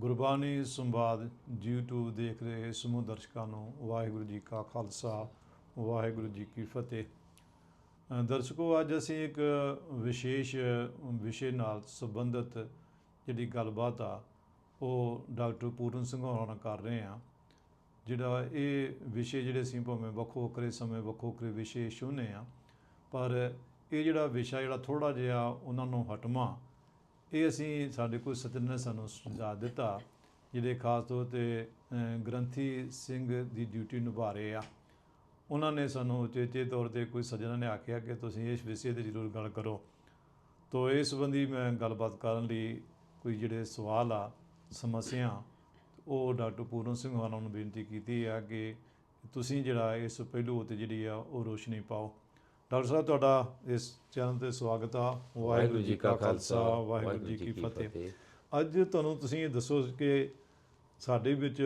ਗੁਰਬਾਣੀ ਸੰਵਾਦ YouTube ਦੇਖ ਰਹੇ ਸਮੂਹ ਦਰਸ਼ਕਾਂ ਨੂੰ ਵਾਹਿਗੁਰੂ ਜੀ ਕਾ ਖਾਲਸਾ, ਵਾਹਿਗੁਰੂ ਜੀ ਕੀ ਫਤਿਹ। ਦਰਸ਼ਕੋ, ਅੱਜ ਅਸੀਂ ਇੱਕ ਵਿਸ਼ੇਸ਼ ਵਿਸ਼ੇ ਨਾਲ ਸੰਬੰਧਿਤ ਜਿਹੜੀ ਗੱਲਬਾਤ ਆ, ਉਹ ਡਾਕਟਰ ਪੂਰਨ ਸਿੰਘ ਹੋਰਾਂ ਨਾਲ ਕਰ ਰਹੇ ਹਾਂ। ਜਿਹੜਾ ਇਹ ਵਿਸ਼ੇ ਜਿਹੜੇ ਅਸੀਂ ਭਾਵੇਂ ਵੱਖੋ ਵੱਖਰੇ ਸਮੇਂ ਵੱਖੋ ਵੱਖਰੇ ਵਿਸ਼ੇ ਚੁਣੇ ਆ, ਪਰ ਇਹ ਜਿਹੜਾ ਵਿਸ਼ਾ ਜਿਹੜਾ ਥੋੜਾ ਜਿਹਾ ਉਹਨਾਂ ਨੂੰ ਹਟਵਾ ਇਹ ਅਸੀਂ ਸਾਡੇ ਕੋਲ ਸਤਿੰਦਰ ਨੇ ਸਾਨੂੰ ਸੁਝਾਅ ਦਿੱਤਾ, ਜਿਹੜੇ ਖਾਸ ਤੌਰ ਤੇ ਗ੍ਰੰਥੀ ਸਿੰਘ ਦੀ ਡਿਊਟੀ ਨਿਭਾ ਰਹੇ ਆ। ਉਹਨਾਂ ਨੇ ਸਾਨੂੰ ਉਚੇਚੇ ਤੌਰ ਤੇ ਕੋਈ ਸੱਜਣਾ ਨੇ ਆਖਿਆ ਕਿ ਤੁਸੀਂ ਇਸ ਵਿਸ਼ੇ ਤੇ ਜ਼ਰੂਰ ਗੱਲ ਕਰੋ। ਤੋ ਇਸ ਸੰਬੰਧੀ ਮੈਂ ਗੱਲਬਾਤ ਕਰਨ ਲਈ ਕੋਈ ਜਿਹੜੇ ਸਵਾਲ ਆ, ਸਮੱਸਿਆ, ਉਹ ਡਾਕਟਰ ਪੂਰਨ ਸਿੰਘ ਹੋਰਾਂ ਨੂੰ ਬੇਨਤੀ ਕੀਤੀ ਆ ਕਿ ਤੁਸੀਂ ਜਿਹੜਾ ਇਸ ਪਹਿਲੂ ਉੱਤੇ ਜਿਹੜੀ ਆ, ਉਹ ਰੋਸ਼ਨੀ ਪਾਓ। ਡਾਕਟਰ ਸਾਹਿਬ ਤੁਹਾਡਾ ਇਸ ਚੈਨਲ ਤੇ ਸਵਾਗਤ ਆ। ਵਾਹਿਗੁਰੂ ਜੀ ਕਾ ਖਾਲਸਾ ਵਾਹਿਗੁਰੂ ਜੀ ਕੀ ਫਤਿਹ। ਅੱਜ ਤੁਹਾਨੂੰ ਤੁਸੀਂ ਇਹ ਦੱਸੋ ਕਿ ਸਾਡੇ ਵਿੱਚ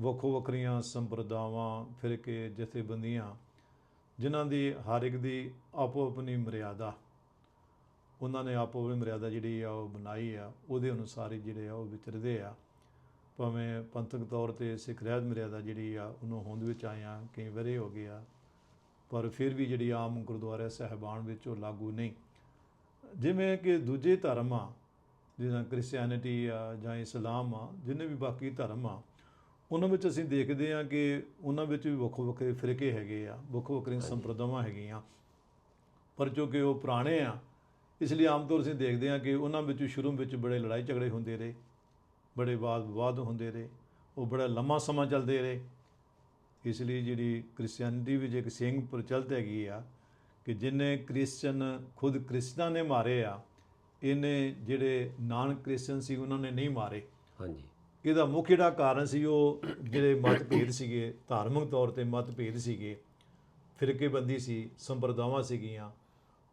ਵੱਖੋ ਵੱਖਰੀਆਂ ਸੰਪਰਦਾਵਾਂ ਫਿਰਕੇ ਜਥੇਬੰਦੀਆਂ ਜਿਨ੍ਹਾਂ ਦੀ ਹਰ ਇੱਕ ਦੀ ਆਪੋ ਆਪਣੀ ਮਰਿਆਦਾ ਉਹਨਾਂ ਨੇ ਆਪੋ ਆਪਣੀ ਮਰਿਆਦਾ ਜਿਹੜੀ ਆ ਉਹ ਬਣਾਈ ਆ ਉਹਦੇ ਅਨੁਸਾਰ ਹੀ ਜਿਹੜੇ ਆ ਉਹ ਵਿਚਰਦੇ ਆ। ਭਾਵੇਂ ਪੰਥਕ ਤੌਰ ਤੇ ਸਿੱਖ ਰਹਿਤ ਮਰਿਆਦਾ ਜਿਹੜੀ ਆ ਉਹਨੂੰ ਹੋਂਦ ਵਿੱਚ ਆਇਆ ਕਈ ਵਰੇ ਹੋ ਗਏ ਆ ਪਰ ਫਿਰ ਵੀ ਜਿਹੜੀ ਆਮ ਗੁਰਦੁਆਰਾ ਸਾਹਿਬਾਨ ਵਿੱਚ ਉਹ ਲਾਗੂ ਨਹੀਂ। ਜਿਵੇਂ ਕਿ ਦੂਜੇ ਧਰਮ ਆ ਜਿਵੇਂ ਕ੍ਰਿਸਚੀਅਨਿਟੀ ਆ ਜਾਂ ਇਸਲਾਮ ਆ ਜਿੰਨੇ ਵੀ ਬਾਕੀ ਧਰਮ ਆ ਉਹਨਾਂ ਵਿੱਚ ਅਸੀਂ ਦੇਖਦੇ ਆ ਕਿ ਉਹਨਾਂ ਵਿੱਚ ਵੀ ਵੱਖੋ ਵੱਖਰੇ ਫਿਰਕੇ ਹੈਗੇ ਆ ਵੱਖੋ ਵੱਖਰੀਆਂ ਸੰਪਰਦਾਵਾਂ ਹੈਗੀਆਂ। ਪਰ ਜੋ ਕਿ ਉਹ ਪੁਰਾਣੇ ਆ ਇਸ ਲਈ ਆਮ ਤੌਰ ਅਸੀਂ ਦੇਖਦੇ ਆ ਕਿ ਉਹਨਾਂ ਵਿੱਚ ਸ਼ੁਰੂ ਵਿੱਚ ਬੜੇ ਲੜਾਈ ਝਗੜੇ ਹੁੰਦੇ ਰਹੇ ਬੜੇ ਵਾਦ ਵਿਵਾਦ ਹੁੰਦੇ ਰਹੇ ਉਹ ਬੜਾ ਲੰਮਾ ਸਮਾਂ ਚੱਲਦੇ ਰਹੇ। ਇਸ ਲਈ ਜਿਹੜੀ ਕ੍ਰਿਸਚੀਅਨਿਟੀ ਵਿੱਚ ਇੱਕ ਸਿੰਘ ਪ੍ਰਚਲਿਤ ਹੈਗੀ ਆ ਕਿ ਜਿਨੇ ਕ੍ਰਿਸਚਨ ਖੁਦ ਕ੍ਰਿਸਚਨਾਂ ਨੇ ਮਾਰੇ ਆ ਇਹਨੇ ਜਿਹੜੇ ਨਾਨ ਕ੍ਰਿਸਚਨ ਸੀ ਉਹਨਾਂ ਨੇ ਨਹੀਂ ਮਾਰੇ। ਹਾਂਜੀ। ਇਹਦਾ ਮੁੱਖ ਜਿਹੜਾ ਕਾਰਨ ਸੀ ਉਹ ਜਿਹੜੇ ਮਤਭੇਦ ਸੀਗੇ ਧਾਰਮਿਕ ਤੌਰ ਤੇ ਮਤਭੇਦ ਸੀਗੇ ਫਿਰਕੇਬੰਦੀ ਸੀ ਸੰਪਰਦਾਵਾਂ ਸੀਗੀਆਂ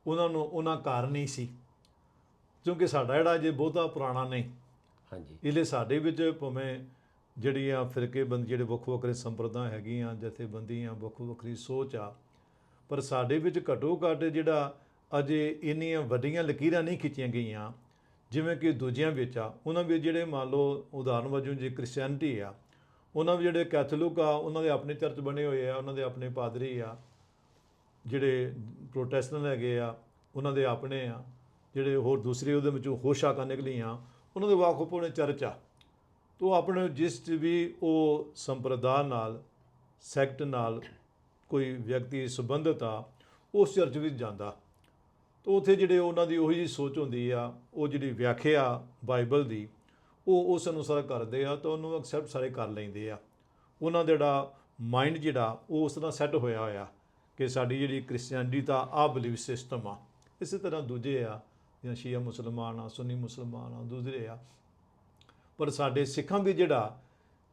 ਉਹਨਾਂ ਨੂੰ ਉਹਨਾਂ ਕਾਰਨ ਹੀ ਸੀ। ਕਿਉਂਕਿ ਸਾਡਾ ਜਿਹੜਾ ਜੇ ਬਹੁਤਾ ਪੁਰਾਣਾ ਨਹੀਂ। ਹਾਂਜੀ। ਇਹਲੇ ਸਾਡੇ ਵਿੱਚ ਭਾਵੇਂ ਜਿਹੜੀਆਂ ਫਿਰਕੇਬੰਦ ਜਿਹੜੇ ਵੱਖੋ ਵੱਖਰੇ ਸੰਪਰਦਾ ਹੈਗੀਆਂ, ਜਥੇਬੰਦੀਆਂ ਵੱਖੋ ਵੱਖਰੀ ਸੋਚ ਆ, ਪਰ ਸਾਡੇ ਵਿੱਚ ਘਟੋ ਘੱਟ ਜਿਹੜਾ ਅਜੇ ਇੰਨੀਆਂ ਵੱਡੀਆਂ ਲਕੀਰਾਂ ਨਹੀਂ ਖਿੱਚੀਆਂ ਗਈਆਂ, ਜਿਵੇਂ ਕਿ ਦੂਜਿਆਂ ਵਿੱਚ ਆ। ਉਹਨਾਂ ਵਿੱਚ ਜਿਹੜੇ ਮੰਨ ਲਓ ਉਦਾਹਰਨ ਵਜੋਂ ਜੇ ਕ੍ਰਿਸਚੀਅਨਿਟੀ ਆ, ਉਹਨਾਂ ਵਿੱਚ ਜਿਹੜੇ ਕੈਥੋਲਿਕ ਆ, ਉਹਨਾਂ ਦੇ ਆਪਣੇ ਚਰਚ ਬਣੇ ਹੋਏ ਆ, ਉਹਨਾਂ ਦੇ ਆਪਣੇ ਪਾਦਰੀ ਆ, ਜਿਹੜੇ ਪ੍ਰੋਟੈਸਟੈਂਟ ਹੈਗੇ ਆ, ਉਹਨਾਂ ਦੇ ਆਪਣੇ ਆ, ਜਿਹੜੇ ਹੋਰ ਦੂਸਰੇ ਉਹਦੇ ਵਿੱਚੋਂ ਹੋਰ ਸ਼ਾਖਾ ਨਿਕਲੀਆਂ, ਉਹਨਾਂ ਦੇ ਵਾਕਫ ਹੋਣੇ ਚਰਚ ਆ। ਤੋ ਆਪਣੇ ਜਿਸ 'ਚ ਵੀ ਉਹ ਸੰਪਰਦਾ ਨਾਲ, ਸੈਕਟ ਨਾਲ ਕੋਈ ਵਿਅਕਤੀ ਸੰਬੰਧਿਤ ਆ, ਉਸ ਚਰਚ ਵਿੱਚ ਜਾਂਦਾ। ਤੋ ਉੱਥੇ ਜਿਹੜੇ ਉਹਨਾਂ ਦੀ ਉਹੀ ਜੀ ਸੋਚ ਹੁੰਦੀ ਆ, ਉਹ ਜਿਹੜੀ ਵਿਆਖਿਆ ਬਾਈਬਲ ਦੀ, ਉਹ ਉਸ ਅਨੁਸਾਰ ਕਰਦੇ ਆ ਤਾਂ ਉਹਨੂੰ ਐਕਸੈਪਟ ਸਾਰੇ ਕਰ ਲੈਂਦੇ ਆ। ਉਹਨਾਂ ਦਾ ਜਿਹੜਾ ਮਾਈਂਡ ਜਿਹੜਾ, ਉਹ ਉਸ ਤਰ੍ਹਾਂ ਸੈੱਟ ਹੋਇਆ ਹੋਇਆ ਕਿ ਸਾਡੀ ਜਿਹੜੀ ਕ੍ਰਿਸਚੀਅਨਿਟੀ ਦਾ ਆ ਬਲੀਫ ਸਿਸਟਮ ਆ। ਇਸੇ ਤਰ੍ਹਾਂ ਦੂਜੇ ਆ ਜਾਂ ਸ਼ੀਆ ਮੁਸਲਮਾਨ ਆ, ਸੁੰਨੀ ਮੁਸਲਮਾਨ ਆ, ਦੂਸਰੇ ਆ ਪਰ ਸਾਡੇ ਸਿੱਖਾਂ ਵੀ ਜਿਹੜਾ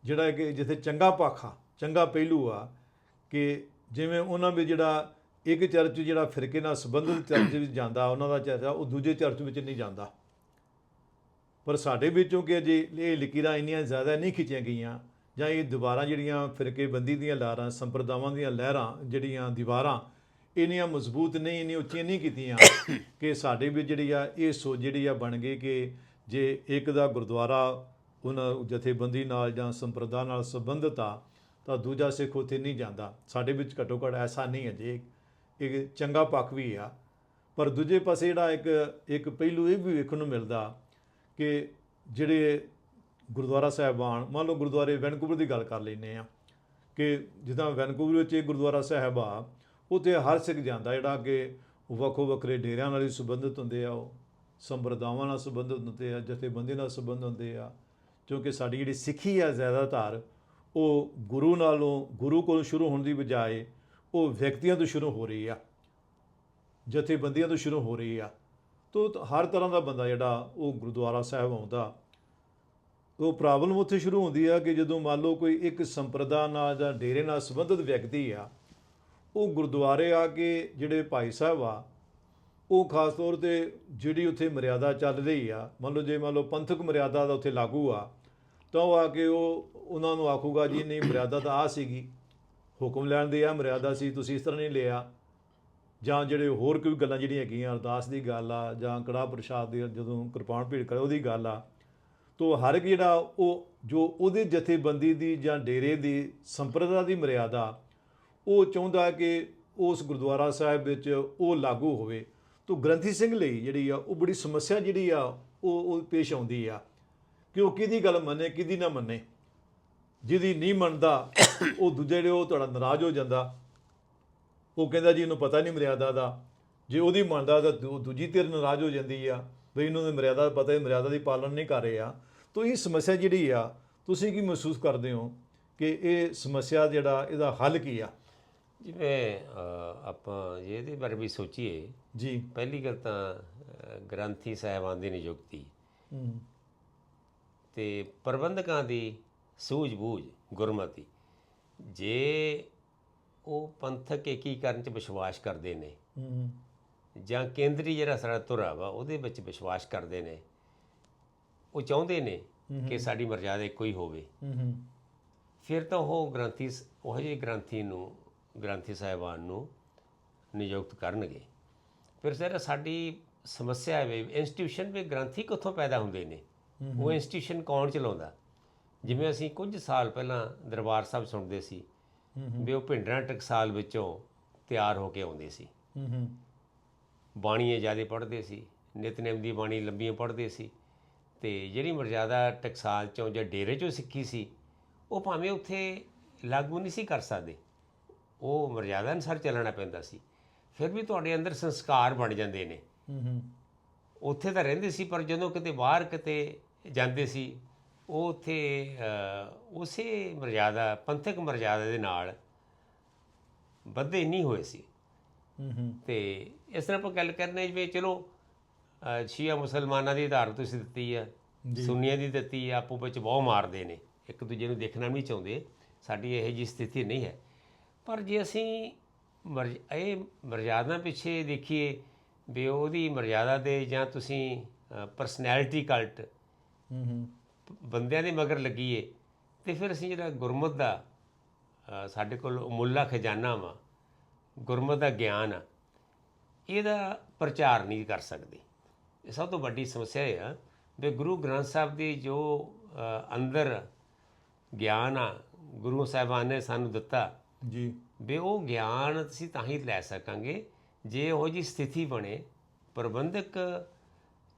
ਜਿਹੜਾ ਕਿ ਜਿੱਥੇ ਚੰਗਾ ਪਾਖਾ ਚੰਗਾ ਪਹਿਲੂ ਆ, ਕਿ ਜਿਵੇਂ ਉਹਨਾਂ ਵੀ ਜਿਹੜਾ ਇੱਕ ਚਰਚ ਜਿਹੜਾ ਫਿਰਕੇ ਨਾਲ ਸੰਬੰਧਿਤ ਚਰਚ ਵਿੱਚ ਜਾਂਦਾ, ਉਹਨਾਂ ਦਾ ਚਰਚ ਆ, ਉਹ ਦੂਜੇ ਚਰਚ ਵਿੱਚ ਨਹੀਂ ਜਾਂਦਾ। ਪਰ ਸਾਡੇ ਵਿੱਚੋਂ ਕਿ ਅਜੇ ਇਹ ਲਕੀਰਾਂ ਇੰਨੀਆਂ ਜ਼ਿਆਦਾ ਨਹੀਂ ਖਿੱਚੀਆਂ ਗਈਆਂ, ਜਾਂ ਇਹ ਦੀਵਾਰਾਂ ਜਿਹੜੀਆਂ ਫਿਰਕੇਬੰਦੀ ਦੀਆਂ ਲਹਿਰਾਂ ਸੰਪਰਦਾਵਾਂ ਦੀਆਂ ਲਹਿਰਾਂ, ਜਿਹੜੀਆਂ ਦੀਵਾਰਾਂ, ਇੰਨੀਆਂ ਮਜ਼ਬੂਤ ਨਹੀਂ, ਇੰਨੀਆਂ ਉੱਚੀਆਂ ਨਹੀਂ ਕੀਤੀਆਂ, ਕਿ ਸਾਡੇ ਵੀ ਜਿਹੜੀ ਆ, ਇਹ ਸੋਚ ਜਿਹੜੀ ਆ ਬਣ ਗਈ ਕਿ ਜੇ ਇੱਕ ਦਾ ਗੁਰਦੁਆਰਾ ਉਹਨਾਂ ਜਥੇਬੰਦੀ ਨਾਲ ਜਾਂ ਸੰਪਰਦਾ ਨਾਲ ਸੰਬੰਧਿਤ ਆ, ਤਾਂ ਦੂਜਾ ਸਿੱਖ ਉੱਥੇ ਨਹੀਂ ਜਾਂਦਾ। ਸਾਡੇ ਵਿੱਚ ਘੱਟੋ ਘੱਟ ਐਸਾ ਨਹੀਂ ਹੈ ਜੇ ਇੱਕ ਚੰਗਾ ਪੱਖ ਵੀ ਆ। ਪਰ ਦੂਜੇ ਪਾਸੇ ਜਿਹੜਾ ਇੱਕ ਇੱਕ ਪਹਿਲੂ ਇਹ ਵੀ ਵੇਖਣ ਨੂੰ ਮਿਲਦਾ ਕਿ ਜਿਹੜੇ ਗੁਰਦੁਆਰਾ ਸਾਹਿਬਾਨ, ਮੰਨ ਲਓ ਗੁਰਦੁਆਰੇ ਵੈਨਕੂਵਰ ਦੀ ਗੱਲ ਕਰ ਲੈਨੇ ਆ ਕਿ ਜਿੱਦਾਂ ਵੈਨਕੂਵਰ ਵਿੱਚ ਇਹ ਗੁਰਦੁਆਰਾ ਸਾਹਿਬ ਆ, ਉੱਥੇ ਹਰ ਸਿੱਖ ਜਾਂਦਾ ਜਿਹੜਾ ਕਿ ਵੱਖੋ ਵੱਖਰੇ ਡੇਰਿਆਂ ਨਾਲ ਹੀ ਸੰਬੰਧਿਤ ਹੁੰਦੇ ਆ, ਉਹ ਸੰਪਰਦਾਵਾਂ ਨਾਲ ਸੰਬੰਧਿਤ ਹੁੰਦੇ ਆ, ਜਥੇਬੰਦੀ ਨਾਲ ਸੰਬੰਧ ਹੁੰਦੇ ਆ। ਕਿਉਂਕਿ ਸਾਡੀ ਜਿਹੜੀ ਸਿੱਖੀ ਆ ਜ਼ਿਆਦਾਤਰ, ਉਹ ਗੁਰੂ ਨਾਲੋਂ, ਗੁਰੂ ਕੋਲੋਂ ਸ਼ੁਰੂ ਹੋਣ ਦੀ ਬਜਾਏ ਉਹ ਵਿਅਕਤੀਆਂ ਤੋਂ ਸ਼ੁਰੂ ਹੋ ਰਹੀ ਆ, ਜਥੇਬੰਦੀਆਂ ਤੋਂ ਸ਼ੁਰੂ ਹੋ ਰਹੀ ਆ। ਤੋ ਹਰ ਤਰ੍ਹਾਂ ਦਾ ਬੰਦਾ ਜਿਹੜਾ ਉਹ ਗੁਰਦੁਆਰਾ ਸਾਹਿਬ ਆਉਂਦਾ, ਉਹ ਪ੍ਰੋਬਲਮ ਉੱਥੇ ਸ਼ੁਰੂ ਹੁੰਦੀ ਆ ਕਿ ਜਦੋਂ ਮੰਨ ਲਓ ਕੋਈ ਇੱਕ ਸੰਪਰਦਾ ਨਾਲ ਜਾਂ ਡੇਰੇ ਨਾਲ ਸੰਬੰਧਿਤ ਵਿਅਕਤੀ ਆ, ਉਹ ਗੁਰਦੁਆਰੇ ਆ ਕੇ ਜਿਹੜੇ ਭਾਈ ਸਾਹਿਬ ਆ ਉਹ ਖਾਸ ਤੌਰ ਤੇ ਜਿਹੜੀ ਉੱਥੇ ਮਰਿਆਦਾ ਚੱਲ ਰਹੀ ਆ, ਮੰਨ ਲਓ ਜੇ ਮੰਨ ਲਓ ਪੰਥਕ ਮਰਿਆਦਾ ਦਾ ਉੱਥੇ ਲਾਗੂ ਆ, ਤਾਂ ਉਹ ਆ ਕੇ ਉਹ ਉਹਨਾਂ ਨੂੰ ਆਖੂਗਾ ਜੀ ਨਹੀਂ, ਮਰਿਆਦਾ ਤਾਂ ਆ ਸੀਗੀ, ਹੁਕਮ ਲੈਣ ਦੀ ਆ, ਮਰਿਆਦਾ ਸੀ, ਤੁਸੀਂ ਇਸ ਤਰ੍ਹਾਂ ਨਹੀਂ ਲਿਆ। ਜਾਂ ਜਿਹੜੇ ਹੋਰ ਕੋਈ ਗੱਲਾਂ ਜਿਹੜੀਆਂ ਹੈਗੀਆਂ, ਅਰਦਾਸ ਦੀ ਗੱਲ ਆ, ਜਾਂ ਕੜਾ ਪ੍ਰਸ਼ਾਦ ਦੀ ਜਦੋਂ ਕਿਰਪਾਨ ਭੇਟ ਕਰੇ, ਉਹਦੀ ਗੱਲ ਆ। ਤੋ ਹਰ ਇੱਕ ਜਿਹੜਾ ਉਹ, ਜੋ ਉਹਦੇ ਜਥੇਬੰਦੀ ਦੀ ਜਾਂ ਡੇਰੇ ਦੀ, ਸੰਪਰਦਾ ਦੀ ਮਰਿਆਦਾ, ਉਹ ਚਾਹੁੰਦਾ ਕਿ ਉਸ ਗੁਰਦੁਆਰਾ ਸਾਹਿਬ ਵਿੱਚ ਉਹ ਲਾਗੂ ਹੋਵੇ। ਤੋ ਗ੍ਰੰਥੀ ਸਿੰਘ ਲਈ ਜਿਹੜੀ ਆ, ਉਹ ਬੜੀ ਸਮੱਸਿਆ ਜਿਹੜੀ ਆ, ਉਹ ਉਹ ਪੇਸ਼ ਆਉਂਦੀ ਆ। ਕਿ ਉਹ ਕਿਹਦੀ ਗੱਲ ਮੰਨੇ, ਕਿਹਦੀ ਨਾ ਮੰਨੇ? ਜਿਹਦੀ ਨਹੀਂ ਮੰਨਦਾ, ਉਹ ਦੂਜੇ ਜਿਹੜੇ ਉਹ ਤੁਹਾਡਾ ਨਾਰਾਜ਼ ਹੋ ਜਾਂਦਾ। ਉਹ ਕਹਿੰਦਾ ਜੀ, ਇਹਨੂੰ ਪਤਾ ਨਹੀਂ ਮਰਿਆਦਾ ਦਾ। ਜੇ ਉਹਦੀ ਮੰਨਦਾ ਤਾਂ ਦੂ- ਦੂਜੀ ਧਿਰ ਨਾਰਾਜ਼ ਹੋ ਜਾਂਦੀ ਆ। ਵੀ ਇਹਨੂੰ ਤਾਂ ਮਰਿਆਦਾ ਦਾ ਪਤਾ ਹੈ ਮਰਿਆਦਾ ਦੀ ਪਾਲਣ ਨਹੀਂ ਕਰ ਰਹੇ ਆ। ਤੋ ਇਹ ਸਮੱਸਿਆ ਜਿਹੜੀ ਆ, ਤੁਸੀਂ ਕੀ ਮਹਿਸੂਸ ਕਰਦੇ ਹੋ ਕਿ ਇਹ ਸਮੱਸਿਆ ਜਿਹੜਾ, ਇਹਦਾ ਹੱਲ ਕੀ ਆ? ਜਿਵੇਂ ਅ, ਆਪਾਂ ਇਹਦੇ ਬਾਰੇ ਵੀ ਸੋਚੀਏ। ਜੀ। ਪਹਿਲੀ ਗੱਲ ਤਾਂ ਅ, ਗ੍ਰੰਥੀ ਸਾਹਿਬਾਨ ਦੀ ਨਿਯੁਕਤੀ। ਹੂੰ। ਤੇ ਪ੍ਰਬੰਧਕਾਂ ਦੀ ਸੂਝ-ਬੂਝ ਗੁਰਮਤੀ। ਜੇ ਉਹ ਪੰਥਕ ਏਕੀਕਰਨ 'ਚ ਵਿਸ਼ਵਾਸ ਕਰਦੇ ਨੇ ਹੂੰ। ਜਾਂ ਕੇਂਦਰੀ ਜਿਹੜਾ ਸਾਡਾ ਧੁਰਾ ਵਾ ਉਹਦੇ ਵਿੱਚ ਵਿਸ਼ਵਾਸ ਕਰਦੇ ਨੇ ਉਹ ਚਾਹੁੰਦੇ ਨੇ ਕਿ ਸਾਡੀ ਮਰਜ਼ਾਦਾ ਇੱਕੋ ਹੀ ਹੋਵੇ। ਹੂੰ ਹੂੰ। ਫਿਰ ਤਾਂ ਉਹ ਗ੍ਰੰਥੀ ਸ- ਉਹ ਜਿਹੇ ਗ੍ਰੰਥੀ ਨੂੰ ਗ੍ਰੰਥੀ ਸਾਹਿਬਾਨ ਨੂੰ ਨਿਯੁਕਤ ਕਰਨਗੇ। ਫਿਰ ਸਰ ਸਾਡੀ ਸਮੱਸਿਆ ਹੈ ਵੀ ਇੰਸਟੀਟਿਊਸ਼ਨ ਵੀ ਗ੍ਰੰਥੀ ਕਿੱਥੋਂ ਪੈਦਾ ਹੁੰਦੇ ਨੇ? ਉਹ ਇੰਸਟੀਟਿਊਸ਼ਨ ਕੌਣ ਚਲਾਉਂਦਾ? ਜਿਵੇਂ ਅਸੀਂ ਕੁਝ ਸਾਲ ਪਹਿਲਾਂ ਦਰਬਾਰ ਸਾਹਿਬ ਸੁਣਦੇ ਸੀ ਵੀ ਉਹ ਭਿੰਡਰਾਂ ਟਕਸਾਲ ਵਿੱਚੋਂ ਤਿਆਰ ਹੋ ਕੇ ਆਉਂਦੇ ਸੀ। ਬਾਣੀਆਂ ਜ਼ਿਆਦਾ ਪੜ੍ਹਦੇ ਸੀ ਨਿਤਨੇਮ ਦੀ ਬਾਣੀ ਲੰਬੀਆਂ ਪੜ੍ਹਦੇ ਸੀ ਤੇ ਜਿਹੜੀ ਮਰਜ਼ਾਦਾ ਟਕਸਾਲ ਚੋਂ ਜਾਂ ਡੇਰੇ ਚੋਂ ਸਿੱਖੀ ਸੀ ਉਹ ਭਾਵੇਂ ਉੱਥੇ ਲਾਗੂ ਨਹੀਂ ਸੀ ਕਰ ਸਕਦੇ। ਉਹ ਮਰਜ਼ਾਦਾ ਅਨੁਸਾਰ ਚੱਲਣਾ ਪੈਂਦਾ ਸੀ। ਫਿਰ ਵੀ ਤੁਹਾਡੇ ਅੰਦਰ ਸੰਸਕਾਰ ਬਣ ਜਾਂਦੇ ਨੇ। ਹੂੰ ਉੱਥੇ ਤਾਂ ਰਹਿੰਦੇ ਸੀ ਪਰ ਜਦੋਂ ਕਿਤੇ ਬਾਹਰ ਕਿਤੇ ਜਾਂਦੇ ਸੀ ਉਹ ਉੱਥੇ ਉਸੇ ਮਰਜ਼ਾਦਾ ਪੰਥਕ ਮਰਜ਼ਾਦਾ ਦੇ ਨਾਲ ਬੱਧੇ ਨਹੀਂ ਹੋਏ ਸੀ। ਹੂੰ ਤੇ ਇਸ ਤਰ੍ਹਾਂ ਆਪਾਂ ਗੱਲ ਕਰਨੇ ਜਿਵੇਂ ਚਲੋ ਸ਼ੀਆ ਮੁਸਲਮਾਨਾਂ ਦੀ ਆਧਾਰ ਤੁਸੀਂ ਦਿੱਤੀ ਆ ਸੁੰਨੀਆਂ ਦੀ ਦਿੱਤੀ ਆ ਆਪੋ ਵਿੱਚ ਬਹੁਤ ਮਾਰਦੇ ਨੇ। ਇੱਕ ਦੂਜੇ ਨੂੰ ਦੇਖਣਾ ਨਹੀਂ ਚਾਹੁੰਦੇ। ਸਾਡੀ ਇਹ ਜੀ ਸਥਿਤੀ ਨਹੀਂ ਹੈ। ਪਰ ਜੇ ਅਸੀਂ ਇਹ ਮਰਜ਼ਾਦਾ ਪਿੱਛੇ ਦੇਖੀਏ ਵੀ ਉਹਦੀ ਮਰਜ਼ਾਦਾ ਦੇ ਜਾਂ ਤੁਸੀਂ ਪਰਸਨੈਲਿਟੀ ਕਲਟ ਹੂੰ ਹੂੰ। ਬੰਦਿਆਂ ਦੇ ਮਗਰ ਲੱਗੀਏ ਤੇ ਫਿਰ ਅਸੀਂ ਜਿਹੜਾ ਗੁਰਮਤ ਦਾ ਸਾਡੇ ਕੋਲ ਮੁੱਲਾ ਖਜ਼ਾਨਾ ਵਾ ਗੁਰਮਤ ਦਾ ਗਿਆਨ ਆ ਇਹਦਾ ਪ੍ਰਚਾਰ ਨਹੀਂ ਕਰ ਸਕਦੇ। ਇਹ ਸਭ ਤੋਂ ਵੱਡੀ ਸਮੱਸਿਆ ਇਹ ਆ ਵੀ ਗੁਰੂ ਗ੍ਰੰਥ ਸਾਹਿਬ ਦੀ ਜੋ ਅੰਦਰ ਗਿਆਨ ਆ ਗੁਰੂ ਸਾਹਿਬਾਨ ਨੇ ਸਾਨੂੰ ਦਿੱਤਾ ਜੀ। ਵੀ ਉਹ ਗਿਆਨ ਅਸੀਂ ਤਾਂ ਹੀ ਲੈ ਸਕਾਂਗੇ ਜੇ ਉਹ ਜੀ ਸਥਿਤੀ ਬਣੇ। ਪ੍ਰਬੰਧਕ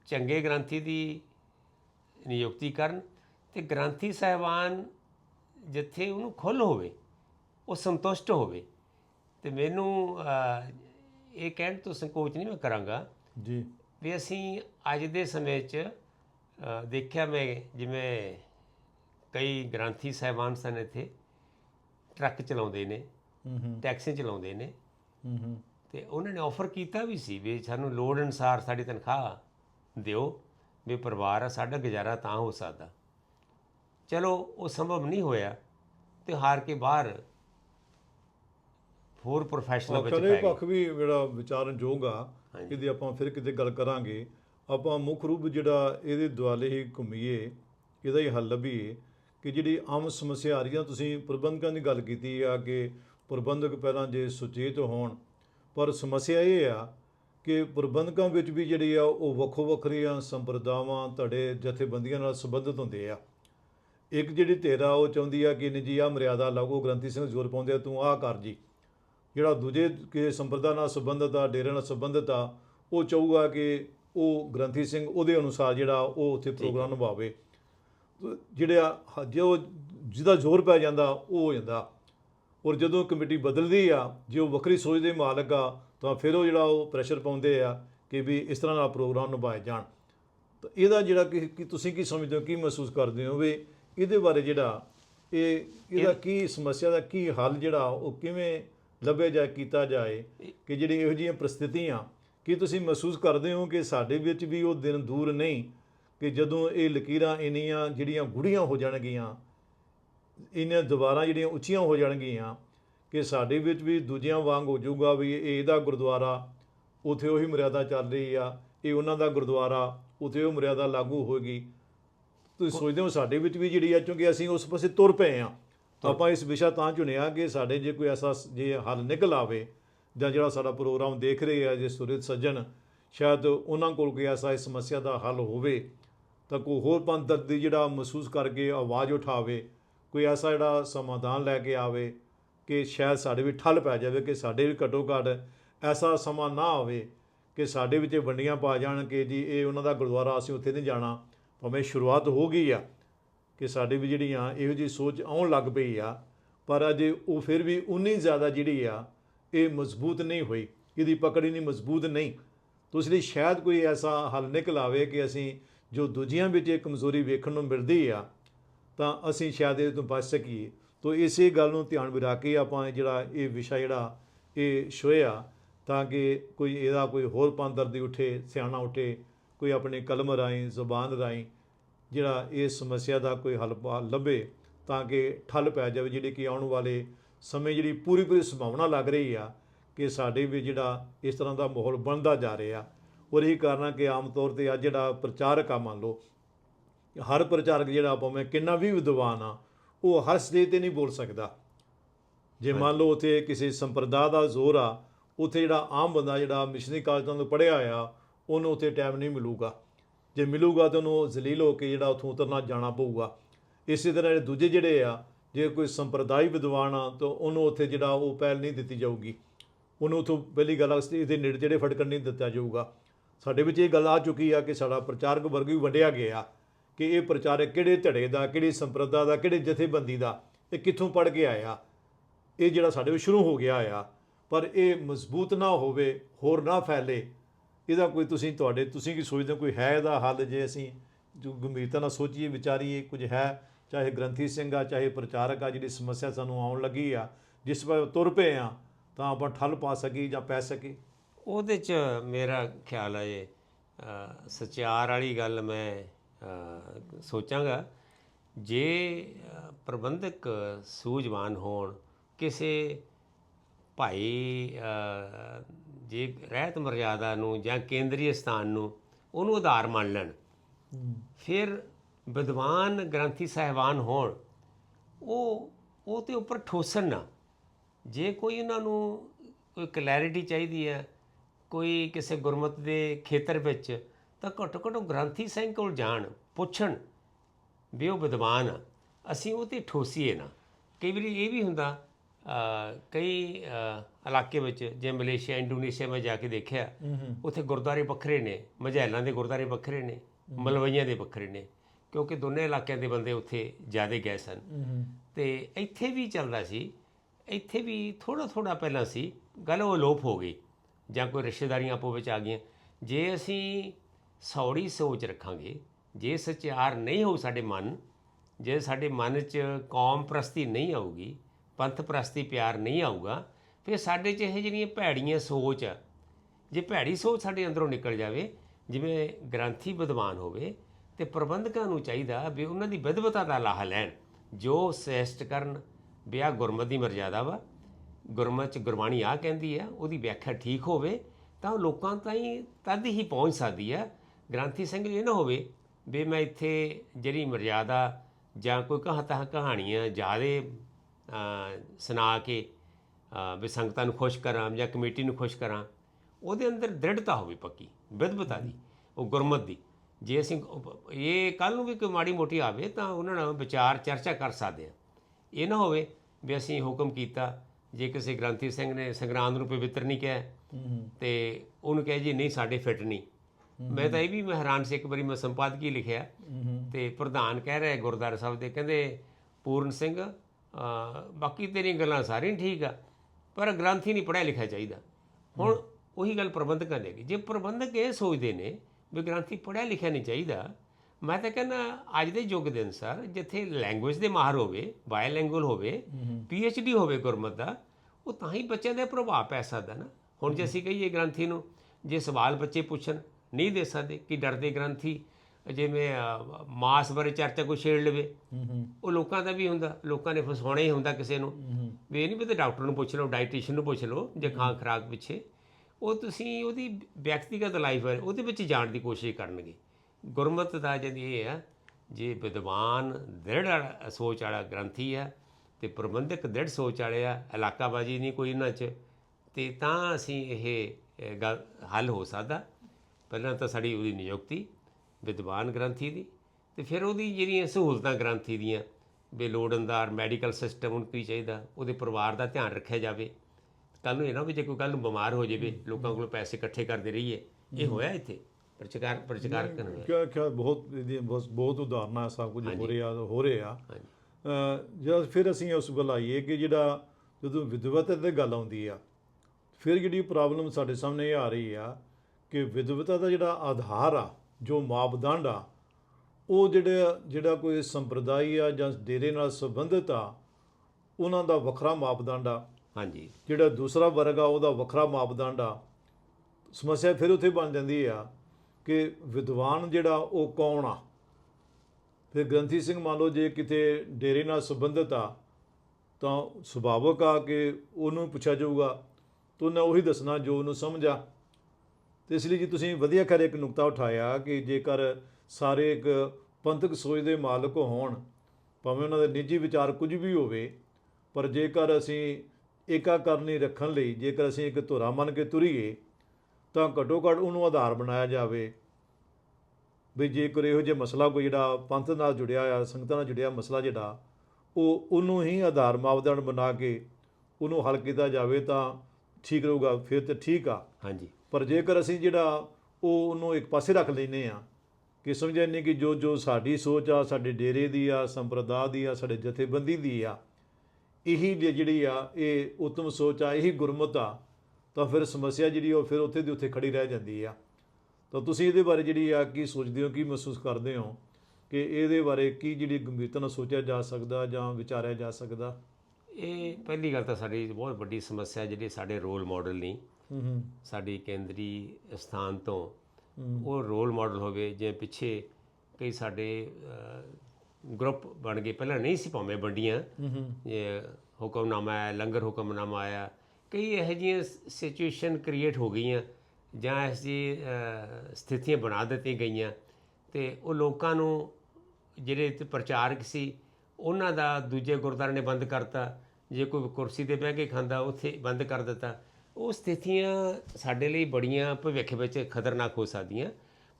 ਚੰਗੇ ਗ੍ਰੰਥੀ ਦੀ ਨਿਯੁਕਤੀ ਕਰਨ ਤੇ ਗ੍ਰੰਥੀ ਸਾਹਿਬਾਨ ਜਿੱਥੇ ਉਹਨੂੰ ਖੁੱਲ ਹੋਵੇ ਉਹ ਸੰਤੁਸ਼ਟ ਹੋਵੇ। ਤੇ ਮੈਨੂੰ ਇਹ ਕਹਿਣ ਤੋਂ ਸੰਕੋਚ ਨਹੀਂ ਮੈਂ ਕਰਾਂਗਾ ਜੀ। ਵੀ ਅਸੀਂ ਅੱਜ ਦੇ ਸਮੇਂ 'ਚ ਦੇਖਿਆ ਮੈਂ ਜਿਵੇਂ ਕਈ ਗ੍ਰੰਥੀ ਸਾਹਿਬਾਨ ਸਨ ਇੱਥੇ। ਟਰੱਕ ਚਲਾਉਂਦੇ ਨੇ ਹੂੰ ਹੂੰ। ਟੈਕਸੀ ਚਲਾਉਂਦੇ ਨੇ। ਹੂੰ ਹੂੰ। ਤੇ ਉਹਨਾਂ ਨੇ ਆਫਰ ਕੀਤਾ ਵੀ ਸੀ ਵੀ ਸਾਨੂੰ ਲੋੜ ਅਨਸਾਰ ਸਾਡੀ ਤਨਖਾਹ ਦਿਓ ਵੀ ਪਰਿਵਾਰ ਆ ਸਾਡਾ ਗੁਜ਼ਾਰਾ ਤਾਂ ਹੋ ਸਕਦਾ। ਚਲੋ ਉਹ ਸੰਭਵ ਨਹੀਂ ਹੋਇਆ ਤੇ ਹਾਰ ਕੇ ਬਾਹਰ ਹੋਰ ਪ੍ਰੋਫੈਸ਼ਨਲ ਵਿੱਚ ਪੈ ਗਏ। ਪੱਖ ਵੀ ਜਿਹੜਾ ਵਿਚਾਰਨਯੋਗ ਆ ਇਹਦੀ ਆਪਾਂ ਫਿਰ ਕਿਤੇ ਗੱਲ ਕਰਾਂਗੇ ਆਪਾਂ ਮੁੱਖ ਰੂਪ ਜਿਹੜਾ ਇਹਦੇ ਦੁਆਲੇ ਹੀ ਘੁੰਮੀਏ ਇਹਦਾ ਹੀ ਹੱਲ ਲੱਭੀਏ ਕਿ ਜਿਹੜੀ ਆਮ ਸਮੱਸਿਆ ਆ ਰਹੀਆਂ ਤੁਸੀਂ ਪ੍ਰਬੰਧਕਾਂ ਦੀ ਗੱਲ ਕੀਤੀ ਆ ਕਿ ਪ੍ਰਬੰਧਕ ਪਹਿਲਾਂ ਜੇ ਸੁਚੇਤ ਹੋਣ ਪਰ ਸਮੱਸਿਆ ਇਹ ਆ ਕਿ ਪ੍ਰਬੰਧਕਾਂ ਵਿੱਚ ਵੀ ਜਿਹੜੀ ਆ ਉਹ ਵੱਖੋ ਵੱਖਰੀਆਂ ਸੰਪਰਦਾਵਾਂ ਤੁਹਾਡੇ ਜਥੇਬੰਦੀਆਂ ਨਾਲ ਸੰਬੰਧਿਤ ਹੁੰਦੇ ਆ। ਇੱਕ ਜਿਹੜੀ ਧਿਰ ਉਹ ਚਾਹੁੰਦੀ ਆ ਕਿ ਨਿੱਜੀ ਆ ਮਰਿਆਦਾ ਲਾਗੂ ਗ੍ਰੰਥੀ ਸਿੰਘ ਜ਼ੋਰ ਪਾਉਂਦੇ ਆ ਤੂੰ ਆਹ ਕਰ ਜੀ। ਜਿਹੜਾ ਦੂਜੇ ਕੇ ਸੰਪਰਦਾ ਨਾਲ ਸੰਬੰਧਿਤ ਆ ਡੇਰੇ ਨਾਲ ਸੰਬੰਧਿਤ ਆ ਉਹ ਚਾਹੂਗਾ ਕਿ ਉਹ ਗ੍ਰੰਥੀ ਸਿੰਘ ਉਹਦੇ ਅਨੁਸਾਰ ਜਿਹੜਾ ਉਹ ਉੱਥੇ ਪ੍ਰੋਗਰਾਮ ਨਿਭਾਵੇ। ਜਿਹੜੇ ਆ ਜੋ ਜਿਹਦਾ ਜ਼ੋਰ ਪੈ ਜਾਂਦਾ ਉਹ ਹੋ ਜਾਂਦਾ। ਔਰ ਜਦੋਂ ਕਮੇਟੀ ਬਦਲਦੀ ਆ ਜੇ ਉਹ ਵੱਖਰੀ ਸੋਚ ਦੇ ਮਾਲਕ ਆ ਤਾਂ ਫਿਰ ਉਹ ਜਿਹੜਾ ਉਹ ਪ੍ਰੈਸ਼ਰ ਪਾਉਂਦੇ ਆ ਕਿ ਵੀ ਇਸ ਤਰ੍ਹਾਂ ਦਾ ਪ੍ਰੋਗਰਾਮ ਨਿਭਾਏ ਜਾਣ। ਤਾਂ ਇਹਦਾ ਜਿਹੜਾ ਕਿ ਕਿ ਤੁਸੀਂ ਕੀ ਸਮਝਦੇ ਹੋ ਕੀ ਮਹਿਸੂਸ ਕਰਦੇ ਹੋ ਵੀ ਇਹਦੇ ਬਾਰੇ ਜਿਹੜਾ ਇਹ ਇਹਦਾ ਕੀ ਸਮੱਸਿਆ ਦਾ ਕੀ ਹੱਲ ਜਿਹੜਾ ਉਹ ਕਿਵੇਂ ਲੱਭਿਆ ਜਾ ਕੀਤਾ ਜਾਏ ਕਿ ਜਿਹੜੀ ਇਹੋ ਜਿਹੀਆਂ ਪ੍ਰਸਥਿਤੀਆਂ ਕੀ ਤੁਸੀਂ ਮਹਿਸੂਸ ਕਰਦੇ ਹੋ ਕਿ ਸਾਡੇ ਵਿੱਚ ਵੀ ਉਹ ਦਿਨ ਦੂਰ ਨਹੀਂ ਕਿ ਜਦੋਂ ਇਹ ਲਕੀਰਾਂ ਇੰਨੀਆਂ ਜਿਹੜੀਆਂ ਗੂੜੀਆਂ ਹੋ ਜਾਣਗੀਆਂ ਇਹਨਾਂ ਦੀਵਾਰਾਂ ਜਿਹੜੀਆਂ ਉੱਚੀਆਂ ਹੋ ਜਾਣਗੀਆਂ ਕਿ ਸਾਡੇ ਵਿੱਚ ਵੀ ਦੂਜਿਆਂ ਵਾਂਗ ਹੋ ਜਾਊਗਾ ਵੀ ਇਹ ਇਹਦਾ ਗੁਰਦੁਆਰਾ ਉਥੇ ਉਹੀ ਮਰਿਆਦਾ ਚੱਲ ਰਹੀ ਆ ਇਹ ਉਹਨਾਂ ਦਾ ਗੁਰਦੁਆਰਾ ਉਥੇ ਉਹ ਮਰਿਆਦਾ ਲਾਗੂ ਹੋਏਗੀ। ਤੁਸੀਂ ਸੋਚਦੇ ਹੋ ਸਾਡੇ ਵਿੱਚ ਵੀ ਜਿਹੜੀ ਆ ਕਿਉਂਕਿ ਅਸੀਂ ਉਸ ਪਾਸੇ ਤੁਰ ਪਏ ਆ ਆਪਾਂ ਇਸ ਵਿਸ਼ਾ ਤਾਂ ਚੁਣਿਆ ਕਿ ਸਾਡੇ ਜੇ ਕੋਈ ਐਸਾ ਜੇ ਹੱਲ ਨਿਕਲ ਆਵੇ ਜਾਂ ਜਿਹੜਾ ਸਾਡਾ ਪ੍ਰੋਗਰਾਮ ਦੇਖ ਰਹੇ ਆ ਜੇ ਸੁਰਿਤ ਸੱਜਣ ਸ਼ਾਇਦ ਉਹਨਾਂ ਕੋਲ ਕੋਈ ਐਸਾ ਇਸ ਸਮੱਸਿਆ ਦਾ ਹੱਲ ਹੋਵੇ। ਤਾਂ ਕੋਈ ਹੋਰ ਪੰਥ ਦਰਦੀ ਜਿਹੜਾ ਮਹਿਸੂਸ ਕਰਕੇ ਆਵਾਜ਼ ਉਠਾਵੇ, ਕੋਈ ਐਸਾ ਜਿਹੜਾ ਸਮਾਧਾਨ ਲੈ ਕੇ ਆਵੇ ਕਿ ਸ਼ਾਇਦ ਸਾਡੇ ਵੀ ਠੱਲ ਪੈ ਜਾਵੇ, ਕਿ ਸਾਡੇ ਵੀ ਘੱਟੋ ਘੱਟ ਐਸਾ ਸਮਾਂ ਨਾ ਆਵੇ ਕਿ ਸਾਡੇ ਵਿੱਚ ਵੰਡੀਆਂ ਪਾ ਜਾਣ ਕਿ ਜੀ ਇਹ ਉਹਨਾਂ ਦਾ ਗੁਰਦੁਆਰਾ ਅਸੀਂ ਉੱਥੇ ਨਹੀਂ ਜਾਣਾ। ਭਾਵੇਂ ਸ਼ੁਰੂਆਤ ਹੋ ਗਈ ਆ ਕਿ ਸਾਡੇ ਵੀ ਜਿਹੜੀ ਆ ਇਹੋ ਜਿਹੀ ਸੋਚ ਆਉਣ ਲੱਗ ਪਈ ਆ, ਪਰ ਅਜੇ ਉਹ ਫਿਰ ਵੀ ਉਨੀ ਜ਼ਿਆਦਾ ਜਿਹੜੀ ਆ ਇਹ ਮਜ਼ਬੂਤ ਨਹੀਂ ਹੋਈ। ਇਹਦੀ ਪਕੜ ਹੀ ਨਹੀਂ ਮਜ਼ਬੂਤ ਨਹੀਂ। ਤੋ ਇਸ ਲਈ ਸ਼ਾਇਦ ਕੋਈ ਐਸਾ ਹੱਲ ਨਿਕਲ ਆਵੇ ਕਿ ਅਸੀਂ ਜੋ ਦੂਜਿਆਂ ਵਿੱਚ ਇਹ ਕਮਜ਼ੋਰੀ ਵੇਖਣ ਨੂੰ ਮਿਲਦੀ ਆ, ਤਾਂ ਅਸੀਂ ਸ਼ਾਇਦ ਇਹ ਤੋਂ ਬਚ ਸਕੀਏ। ਤੋ ਇਸੇ ਗੱਲ ਨੂੰ ਧਿਆਨ ਵਿੱਚ ਰੱਖ ਕੇ ਆਪਾਂ ਇਹ ਜਿਹੜਾ ਇਹ ਵਿਸ਼ਾ ਜਿਹੜਾ ਇਹ ਛੋਇਆ ਤਾਂ ਕਿ ਕੋਈ ਇਹਦਾ ਕੋਈ ਹੋਰ ਪੰਦਰਦੀ ਉੱਠੇ, ਸਿਆਣਾ ਉੱਠੇ, ਕੋਈ ਆਪਣੇ ਕਲਮ ਰਾਹੀਂ, ਜ਼ੁਬਾਨ ਰਾਹੀਂ ਜਿਹੜਾ ਇਸ ਸਮੱਸਿਆ ਦਾ ਕੋਈ ਹੱਲ ਪਾ- ਲੱਭੇ, ਤਾਂ ਕਿ ਠੱਲ ਪੈ ਜਾਵੇ, ਜਿਹੜੀ ਕਿ ਆਉਣ ਵਾਲੇ ਸਮੇਂ ਜਿਹੜੀ ਪੂਰੀ ਪੂਰੀ ਸੰਭਾਵਨਾ ਲੱਗ ਰਹੀ ਆ, ਕਿ ਸਾਡੇ ਵੀ ਜਿਹੜਾ ਇਸ ਤਰ੍ਹਾਂ ਦਾ ਮਾਹੌਲ ਬਣਦਾ ਜਾ ਰਿਹਾ। ਔਰ ਇਹੀ ਕਾਰਨ ਆ ਕਿ ਆਮ ਤੌਰ ਤੇ ਅੱਜ ਜਿਹੜਾ ਪ੍ਰਚਾਰਕ ਆ ਮੰਨ ਲਓ ਹਰ ਪ੍ਰਚਾਰਕ ਜਿਹੜਾ ਭਾਵੇਂ ਕਿੰਨਾ ਵੀ ਵਿਦਵਾਨ ਆ ਉਹ ਹਰ ਸਟੇਜ ਤੇ ਨਹੀਂ ਬੋਲ ਸਕਦਾ। ਜੇ ਮੰਨ ਲਓ ਉਥੇ ਕਿਸੇ ਸੰਪਰਦਾ ਦਾ ਜ਼ੋਰ ਆ ਉਥੇ ਜਿਹੜਾ ਆਮ ਬੰਦਾ ਜਿਹੜਾ ਮਿਸ਼ਨਰੀ ਕਾਲਜਾਂ ਤੋਂ ਪੜ੍ਹਿਆ ਆ ਉਹਨੂੰ ਉਥੇ ਟਾਈਮ ਨਹੀਂ ਮਿਲੂਗਾ। ਜੇ ਮਿਲੂਗਾ ਤਾਂ ਉਹਨੂੰ ਜ਼ਲੀਲ ਹੋ ਕੇ ਜਿਹੜਾ ਉਥੋਂ ਉਤਰਨਾ ਜਾਣਾ ਪਊਗਾ। ਇਸੇ ਤਰ੍ਹਾਂ ਜਿਹੜੇ ਦੂਜੇ ਜਿਹੜੇ ਆ ਜੇ ਕੋਈ ਸੰਪਰਦਾਇ ਵਿਦਵਾਨ ਆ ਤਾਂ ਉਹਨੂੰ ਉਥੇ ਜਿਹੜਾ ਉਹ ਪਹਿਲ ਨਹੀਂ ਦਿੱਤੀ ਜਾਊਗੀ। ਉਹਨੂੰ ਉਥੋਂ ਪਹਿਲੀ ਗੱਲ ਇਹਦੇ ਨੇੜੇ ਜਿਹੜੇ ਫਟਕਣ ਨਹੀਂ ਦਿੱਤਾ ਜਾਊਗਾ। ਸਾਡੇ ਵਿੱਚ ਇਹ ਗੱਲ ਆ ਚੁੱਕੀ ਆ ਕਿ ਸਾਡਾ ਪ੍ਰਚਾਰਕ ਵਰਗ ਵੀ ਵੰਡਿਆ ਗਿਆ ਕਿ ਇਹ ਪ੍ਰਚਾਰਕ ਕਿਹੜੇ ਧੜੇ ਦਾ, ਕਿਹੜੀ ਸੰਪਰਦਾ ਦਾ, ਕਿਹੜੇ ਜਥੇਬੰਦੀ ਦਾ ਇਹ ਕਿੱਥੋਂ ਪੜ ਕੇ ਆਇਆ। ਇਹ ਜਿਹੜਾ ਸਾਡੇ ਵਿੱਚ ਸ਼ੁਰੂ ਹੋ ਗਿਆ ਆ, ਪਰ ਇਹ ਮਜ਼ਬੂਤ ਨਾ ਹੋਵੇ, ਹੋਰ ਨਾ ਫੈਲੇ, ਇਹਦਾ ਕੋਈ ਤੁਸੀਂ ਤੁਹਾਡੇ, ਤੁਸੀਂ ਕੀ ਸੋਚਦੇ ਹੋ? ਕੋਈ ਹੈ ਇਹਦਾ ਹੱਲ ਜੇ ਅਸੀਂ ਜੋ ਗੰਭੀਰਤਾ ਨਾਲ ਸੋਚੀਏ, ਵਿਚਾਰੀਏ, ਕੁਝ ਹੈ, ਚਾਹੇ ਗ੍ਰੰਥੀ ਸਿੰਘ ਆ, ਚਾਹੇ ਪ੍ਰਚਾਰਕ ਆ, ਜਿਹੜੀ ਸਮੱਸਿਆ ਸਾਨੂੰ ਆਉਣ ਲੱਗੀ ਆ, ਜਿਸ ਵੱਲ ਤੁਰ ਪਏ ਆ, ਤਾਂ ਆਪਾਂ ਠੱਲ ਪਾ ਸਕੀ ਜਾਂ ਪੈ ਸਕੀ ਉਹਦੇ ਚ ਮੇਰਾ ਖਿਆਲ ਹੈ ਜੇ ਅ, ਸਚਿਆਰ ਵਾਲੀ ਗੱਲ ਮੈਂ ਸੋਚਾਂਗਾ। ਜੇ ਪ੍ਰਬੰਧਕ ਸੂਝਵਾਨ ਹੋਣ ਕਿਸੇ ਭਾਈ ਜੇ ਰਹਿਤ ਮਰਜ਼ਾਦਾ ਨੂੰ ਜਾਂ ਕੇਂਦਰੀ ਸਥਾਨ ਨੂੰ ਉਹਨੂੰ ਆਧਾਰ ਮੰਨ ਲੈਣ ਫਿਰ ਵਿਦਵਾਨ ਗ੍ਰੰਥੀ ਸਾਹਿਬਾਨ ਹੋਣ ਉਹ ਉਹ ਤੇ ਉੱਪਰ ਠੋਸਣ ਨਾ। ਜੇ ਕੋਈ ਉਹਨਾਂ ਨੂੰ ਕੋਈ ਕਲੈਰਿਟੀ ਚਾਹੀਦੀ ਹੈ ਕੋਈ ਕਿਸੇ ਗੁਰਮਤ ਦੇ ਖੇਤਰ ਵਿੱਚ ਤਾਂ ਘੱਟੋ ਘੱਟ ਗ੍ਰੰਥੀ ਸਿੰਘ ਕੋਲ ਜਾਣ ਪੁੱਛਣ ਵੀ ਉਹ ਵਿਦਵਾਨ ਆ। ਅਸੀਂ ਉਹ ਤੇ ਠੋਸੀਏ ਨਾ। ਕਈ ਵਾਰੀ ਇਹ ਵੀ ਹੁੰਦਾ ਕਈ ਇਲਾਕੇ ਵਿੱਚ ਜੇ ਮਲੇਸ਼ੀਆ ਇੰਡੋਨੇਸ਼ੀਆ ਮੈਂ ਜਾ ਕੇ ਦੇਖਿਆ ਉੱਥੇ ਗੁਰਦੁਆਰੇ ਵੱਖਰੇ ਨੇ ਮਝੈਲਾਂ ਦੇ ਗੁਰਦੁਆਰੇ ਵੱਖਰੇ ਨੇ ਮਲਵਈਆਂ ਦੇ ਵੱਖਰੇ ਨੇ ਕਿਉਂਕਿ ਦੋਨੇ ਇਲਾਕਿਆਂ ਦੇ ਬੰਦੇ ਉੱਥੇ ਜ਼ਿਆਦਾ ਗਏ ਸਨ। ਤੇ ਇੱਥੇ ਵੀ ਚੱਲਦਾ ਸੀ ਇੱਥੇ ਵੀ ਥੋੜਾ ਥੋੜਾ ਪਹਿਲਾਂ ਸੀ ਗੱਲ ਉਹ ਅਲੋਪ ਹੋ ਗਈ। ਜਾਂ ਕੋਈ ਰਿਸ਼ਤੇਦਾਰੀਆਂ ਆਪੋ ਵਿੱਚ ਆ ਗਈਆਂ, ਜੇ ਅਸੀਂ ਸੌੜੀ ਸੋਚ ਰੱਖਾਂਗੇ, ਜੇ ਸਚਿਆਰ ਨਹੀਂ ਹੋਊ ਸਾਡੇ ਮਨ, ਜੇ ਸਾਡੇ ਮਨ 'ਚ ਕੌਮ ਪ੍ਰਸਤੀ ਨਹੀਂ ਆਊਗੀ, ਪੰਥ ਪ੍ਰਸਤੀ ਪਿਆਰ ਨਹੀਂ ਆਊਗਾ, ਫਿਰ ਸਾਡੇ 'ਚ ਇਹ ਜਿਹੜੀਆਂ ਭੈੜੀਆਂ ਸੋਚ ਆ, ਜੇ ਭੈੜੀ ਸੋਚ ਸਾਡੇ ਅੰਦਰੋਂ ਨਿਕਲ ਜਾਵੇ, ਜਿਵੇਂ ਗ੍ਰੰਥੀ ਵਿਦਵਾਨ ਹੋਵੇ, ਤੇ ਪ੍ਰਬੰਧਕਾਂ ਨੂੰ ਚਾਹੀਦਾ ਵੀ ਉਹਨਾਂ ਦੀ ਵਿਦਵਤਾ ਦਾ ਲਾਹਾ ਲੈਣ, ਜੋ ਸ੍ਰੇਸ਼ਟ ਕਰਨ ਵੀ ਗੁਰਮਤ ਦੀ ਮਰਜ਼ਾਦਾ ਵਾ ਗੁਰਮਤ ਚ ਗੁਰਬਾਣੀ ਆ ਕਹਿੰਦੀ ਆ ਉਹਦੀ ਵਿਆਖਿਆ ਠੀਕ ਹੋਵੇ ਤਾਂ ਉਹ ਲੋਕਾਂ ਤਾਈਂ ਤਦ ਹੀ ਪਹੁੰਚ ਸਕਦੀ ਆ ਗ੍ਰੰਥੀ ਸਿੰਘ ਇਹ ਨਾ ਹੋਵੇ ਵੀ ਮੈਂ ਇੱਥੇ ਜਿਹੜੀ ਮਰਜ਼ਾਦਾ ਜਾਂ ਕੋਈ ਕਹਾਤਾ ਕਹਾਣੀਆਂ ਜ਼ਿਆਦੇ ਸੁਣਾ ਕੇ ਵੀ ਸੰਗਤਾਂ ਨੂੰ ਖੁਸ਼ ਕਰਾਂ ਜਾਂ ਕਮੇਟੀ ਨੂੰ ਖੁਸ਼ ਕਰਾਂ, ਉਹਦੇ ਅੰਦਰ ਦ੍ਰਿੜਤਾ ਹੋਵੇ ਪੱਕੀ, ਵਿਦਵਤਾ ਦੀ, ਉਹ ਗੁਰਮਤ ਦੀ। ਜੇ ਅਸੀਂ ਇਹ ਕੱਲ ਨੂੰ ਵੀ ਕੋਈ ਮਾੜੀ ਮੋਟੀ ਆਵੇ ਤਾਂ ਉਹਨਾਂ ਨਾਲ ਵਿਚਾਰ ਚਰਚਾ ਕਰ ਸਕਦੇ ਆ ਇਹ ਨਾ ਹੋਵੇ ਵੀ ਅਸੀਂ ਹੁਕਮ ਕੀਤਾ ਜੇ ਕਿਸੇ ਗ੍ਰੰਥੀ ਸਿੰਘ ਨੇ ਸੰਗਰਾਂਦ ਨੂੰ ਪਵਿੱਤਰ ਨਹੀਂ ਕਿਹਾ ਤੇ ਉਹਨੂੰ ਕਹੇ ਜੀ ਨਹੀਂ ਸਾਡੇ ਫਿੱਟ ਨਹੀਂ। ਮੈਂ ਤਾਂ ਇਹ ਵੀ ਮੈਂ ਹੈਰਾਨ ਸੀ ਇੱਕ ਵਾਰੀ ਮੈਂ ਸੰਪਾਦਕੀ ਲਿਖਿਆ ਤੇ ਪ੍ਰਧਾਨ ਕਹਿ ਰਿਹਾ ਗੁਰਦੁਆਰਾ ਸਾਹਿਬ ਦੇ ਕਹਿੰਦੇ ਪੂਰਨ ਸਿੰਘ ਬਾਕੀ ਤੇਰੀਆਂ ਗੱਲਾਂ ਸਾਰੀਆਂ ਠੀਕ ਆ ਪਰ ਗ੍ਰੰਥੀ ਨਹੀਂ ਪੜ੍ਹਿਆ ਲਿਖਿਆ ਚਾਹੀਦਾ। ਹੁਣ ਉਹੀ ਗੱਲ ਪ੍ਰਬੰਧਕਾਂ ਦੀ ਜੇ ਪ੍ਰਬੰਧਕ ਇਹ ਸੋਚਦੇ ਨੇ ਵੀ ਗ੍ਰੰਥੀ ਪੜ੍ਹਿਆ ਲਿਖਿਆ ਨਹੀਂ ਚਾਹੀਦਾ ਮੈਂ ਤਾਂ ਕਹਿੰਦਾ ਅੱਜ ਦੇ ਯੁੱਗ ਦੇ ਅਨੁਸਾਰ ਜਿੱਥੇ ਲੈਂਗੁਏਜ ਦੇ ਮਾਹਰ ਹੋਵੇ ਬਾਇਲਿੰਗੁਅਲ ਹੋਵੇ ਡੀ ਹੋਵੇ ਗੁਰਮਤ ਦਾ ਉਹ ਤਾਂ ਹੀ ਬੱਚਿਆਂ ਦੇ ਪ੍ਰਭਾਵ ਪੈ ਸਕਦਾ ਨਾ। ਹੁਣ ਜੇ ਅਸੀਂ ਕਹੀਏ ਗ੍ਰੰਥੀ ਨੂੰ ਜੇ ਸਵਾਲ ਬੱਚੇ ਪੁੱਛਣ ਨਹੀਂ ਦੇ ਸਕਦੇ ਕਿ ਡਰਦੇ ਗ੍ਰੰਥੀ ਜਿਵੇਂ ਮਾਸ ਬਾਰੇ ਚਰਚਾ ਕੋਈ ਛੇੜ ਲਵੇ। ਉਹ ਲੋਕਾਂ ਦਾ ਵੀ ਹੁੰਦਾ ਲੋਕਾਂ ਨੇ ਫਸਾਉਣਾ ਹੀ ਹੁੰਦਾ ਕਿਸੇ ਨੂੰ। ਵੀ ਇਹ ਨਹੀਂ ਵੀ ਤੇ ਡਾਕਟਰ ਨੂੰ ਪੁੱਛ ਲਓ ਡਾਈਟੀਸ਼ੀਅਨ ਨੂੰ ਪੁੱਛ ਲਓ ਜੇ ਖਾਂ ਖਰਾਕ ਪਿੱਛੇ। ਉਹ ਤੁਸੀਂ ਉਹਦੀ ਵਿਅਕਤੀਗਤ ਲਾਈਫ ਹੈ ਉਹਦੇ ਵਿੱਚ ਜਾਣ ਦੀ ਕੋਸ਼ਿਸ਼ ਕਰਨਗੇ। ਗੁਰਮਤ ਦਾ ਜਦ ਇਹ ਹੈ ਜੇ ਵਿਦਵਾਨ ਦ੍ਰਿੜ ਸੋਚ ਵਾਲਾ ਗ੍ਰੰਥੀ ਹੈ ਤੇ ਪ੍ਰਬੰਧਕ ਦ੍ਰਿੜ ਸੋਚ ਵਾਲੇ ਆ ਇਲਾਕਾਬਾਜੀ ਨਹੀਂ ਕੋਈ ਇਹਨਾਂ 'ਚ। ਤੇ ਤਾਂ ਅਸੀਂ ਇਹ ਗੱਲ ਹੱਲ ਹੋ ਸਕਦਾ। ਪਹਿਲਾਂ ਤਾਂ ਸਾਡੀ ਉਹਦੀ ਨਿਯੁਕਤੀ ਵਿਦਵਾਨ ਗ੍ਰੰਥੀ ਦੀ ਤੇ ਫਿਰ ਉਹਦੀ ਜਿਹੜੀਆਂ ਸਹੂਲਤਾਂ ਗ੍ਰੰਥੀ ਦੀਆਂ ਵੀ ਲੋੜਨਦਾਰ ਮੈਡੀਕਲ ਸਿਸਟਮ ਉਹਨੂੰ ਕੀ ਚਾਹੀਦਾ ਉਹਦੇ ਪਰਿਵਾਰ ਦਾ ਧਿਆਨ ਰੱਖਿਆ ਜਾਵੇ। ਕੱਲ ਨੂੰ ਇਹ ਨਾ ਵੀ ਜੇ ਕੋਈ ਕੱਲ ਨੂੰ ਬਿਮਾਰ ਹੋ ਜਾਵੇ ਲੋਕਾਂ ਕੋਲ ਪੈਸੇ ਇਕੱਠੇ ਕਰਦੇ ਰਹੀਏ। ਇਹ ਹੋਇਆ ਇੱਥੇ? ਪ੍ਰਚਕਾਰ ਪ੍ਰਚਕਾਰ ਕਰਨ ਕਿਆ ਕਿਆ ਬਹੁਤ ਬਹੁਤ ਬਹੁਤ ਉਦਾਹਰਨਾਂ ਸਭ ਕੁਝ ਹੋ ਰਿਹਾ ਹੋ ਰਿਹਾ। ਹਾਂਜੀ। ਜਦ ਫਿਰ ਅਸੀਂ ਉਸ ਗੱਲ ਆਈਏ ਕਿ ਜਿਹੜਾ ਜਦੋਂ ਵਿਦਵਤਾ ਤੇ ਗੱਲ ਆਉਂਦੀ ਆ ਫਿਰ ਜਿਹੜੀ ਪ੍ਰੋਬਲਮ ਸਾਡੇ ਸਾਹਮਣੇ ਆ ਰਹੀ ਆ ਕਿ ਵਿਦਵਤਾ ਦਾ ਜਿਹੜਾ ਆਧਾਰ ਆ ਜੋ ਮਾਪਦੰਡ ਆ ਉਹ ਜਿਹੜਾ ਜਿਹੜਾ ਕੋਈ ਸੰਪਰਦਾਇ ਆ ਜਾਂ ਡੇਰੇ ਨਾਲ ਸੰਬੰਧਿਤ ਆ ਉਹਨਾਂ ਦਾ ਵੱਖਰਾ ਮਾਪਦੰਡ ਆ। ਹਾਂਜੀ। ਜਿਹੜਾ ਦੂਸਰਾ ਵਰਗ ਆ ਉਹਦਾ ਵੱਖਰਾ ਮਾਪਦੰਡ ਆ। ਸਮੱਸਿਆ ਫਿਰ ਉੱਥੇ ਬਣ ਜਾਂਦੀ ਆ ਕਿ ਵਿਦਵਾਨ ਜਿਹੜਾ ਉਹ ਕੌਣ ਆ? ਫਿਰ ਗ੍ਰੰਥੀ ਸਿੰਘ ਮੰਨ ਲਓ ਜੇ ਕਿਤੇ ਡੇਰੇ ਨਾਲ ਸੰਬੰਧਿਤ ਆ, ਤਾਂ ਸੁਭਾਵਕ ਆ ਕਿ ਉਹਨੂੰ ਪੁੱਛਿਆ ਜਾਊਗਾ, ਤਾਂ ਉਹਨੇ ਉਹੀ ਦੱਸਣਾ ਜੋ ਉਹਨੂੰ ਸਮਝ ਆ। ਤੇ ਇਸ ਲਈ ਜੀ ਤੁਸੀਂ ਵਧੀਆ ਕਰ ਇੱਕ ਨੁਕਤਾ ਉਠਾਇਆ ਕਿ ਜੇਕਰ ਸਾਰੇ ਇੱਕ ਪੰਥਕ ਸੋਚ ਦੇ ਮਾਲਕ ਹੋਣ, ਭਾਵੇਂ ਉਹਨਾਂ ਦੇ ਨਿੱਜੀ ਵਿਚਾਰ ਕੁਝ ਵੀ ਹੋਵੇ, ਪਰ ਜੇਕਰ ਅਸੀਂ ਏਕਾਕਰਨੀ ਰੱਖਣ ਲਈ, ਜੇਕਰ ਅਸੀਂ ਇੱਕ ਧੁਰਾ ਮੰਨ ਕੇ ਤੁਰੀਏ, ਤਾਂ ਘੱਟੋ ਘੱਟ ਉਹਨੂੰ ਆਧਾਰ ਬਣਾਇਆ ਜਾਵੇ। ਵੀ ਜੇਕਰ ਇਹੋ ਜਿਹਾ ਮਸਲਾ ਕੋਈ ਜਿਹੜਾ ਪੰਥ ਨਾਲ ਜੁੜਿਆ ਆ ਸੰਗਤਾਂ ਨਾਲ ਜੁੜਿਆ ਮਸਲਾ ਜਿਹੜਾ ਉਹ ਉਹਨੂੰ ਹੀ ਆਧਾਰ ਮਾਪਦੰਡ ਬਣਾ ਕੇ ਉਹਨੂੰ ਹੱਲ ਕੀਤਾ ਜਾਵੇ ਤਾਂ ਠੀਕ ਰਹੂਗਾ ਫਿਰ ਤੇ ਠੀਕ ਆ। ਹਾਂਜੀ। ਪਰ ਜੇਕਰ ਅਸੀਂ ਜਿਹੜਾ ਉਹ ਉਹਨੂੰ ਇੱਕ ਪਾਸੇ ਰੱਖ ਲੈਨੇ ਆ ਕਿ ਸਮਝਿਆ ਨਹੀਂ ਕਿ ਜੋ ਜੋ ਸਾਡੀ ਸੋਚ ਆ ਸਾਡੇ ਡੇਰੇ ਦੀ ਆ ਸੰਪਰਦਾ ਦੀ ਆ ਸਾਡੇ ਜਥੇਬੰਦੀ ਦੀ ਆ ਇਹੀ ਜਿਹੜੀ ਆ ਇਹ ਉਤਮ ਸੋਚ ਆ ਇਹੀ ਗੁਰਮਤ ਆ ਤਾਂ ਫਿਰ ਸਮੱਸਿਆ ਜਿਹੜੀ ਉਹ ਫਿਰ ਉੱਥੇ ਦੀ ਉੱਥੇ ਖੜੀ ਰਹਿ ਜਾਂਦੀ ਆ। ਤਾਂ ਤੁਸੀਂ ਇਹਦੇ ਬਾਰੇ ਜਿਹੜੀ ਆ ਕੀ ਸੋਚਦੇ ਹੋ ਕੀ ਮਹਿਸੂਸ ਕਰਦੇ ਹੋ? ਕਿ ਇਹਦੇ ਬਾਰੇ ਕੀ ਜਿਹੜੀ ਗੰਭੀਰਤਾ ਨਾਲ ਸੋਚਿਆ ਜਾ ਸਕਦਾ ਜਾਂ ਵਿਚਾਰਿਆ ਜਾ ਸਕਦਾ? ਇਹ ਪਹਿਲੀ ਗੱਲ ਤਾਂ ਸਾਡੀ ਬਹੁਤ ਵੱਡੀ ਸਮੱਸਿਆ ਜਿਹੜੀ ਸਾਡੇ ਰੋਲ ਮਾਡਲ ਨਹੀਂ ਹੂੰ ਸਾਡੀ ਕੇਂਦਰੀ ਸਥਾਨ ਤੋਂ ਉਹ ਰੋਲ ਮਾਡਲ ਹੋਵੇ ਜੇ ਪਿੱਛੇ ਕਈ ਸਾਡੇ ਗਰੁੱਪ ਬਣ ਗਏ। ਪਹਿਲਾਂ ਨਹੀਂ ਸੀ ਭਾਵੇਂ ਵੰਡੀਆਂ। ਇਹ ਹੁਕਮਨਾਮਾ ਹੈ ਲੰਗਰ ਹੁਕਮਨਾਮਾ ਆਇਆ। ਕਈ ਇਹੋ ਜਿਹੀਆਂ ਸਿਚੁਏਸ਼ਨ ਕ੍ਰੀਏਟ ਹੋ ਗਈਆਂ। ਜਾਂ ਐਸੀ ਸਥਿਤੀਆਂ ਬਣਾ ਦਿੱਤੀਆਂ ਗਈਆਂ। ਤੇ ਉਹ ਲੋਕਾਂ ਨੂੰ ਜਿਹੜੇ ਤੇ ਪ੍ਰਚਾਰਕ ਸੀ, ਉਹਨਾਂ ਦਾ ਦੂਜੇ ਗੁਰਦੁਆਰੇ ਨੇ ਬੰਦ ਕਰਤਾ। ਜੇ ਕੋਈ ਕੁਰਸੀ ਤੇ ਬਹਿ ਕੇ ਖਾਂਦਾ, ਉੱਥੇ ਬੰਦ ਕਰ ਦਿੱਤਾ। ਉਹ ਸਥਿਤੀਆਂ ਸਾਡੇ ਲਈ ਬੜੀਆਂ ਭਵਿੱਖ ਵਿੱਚ ਖਤਰਨਾਕ ਹੋ ਸਕਦੀਆਂ।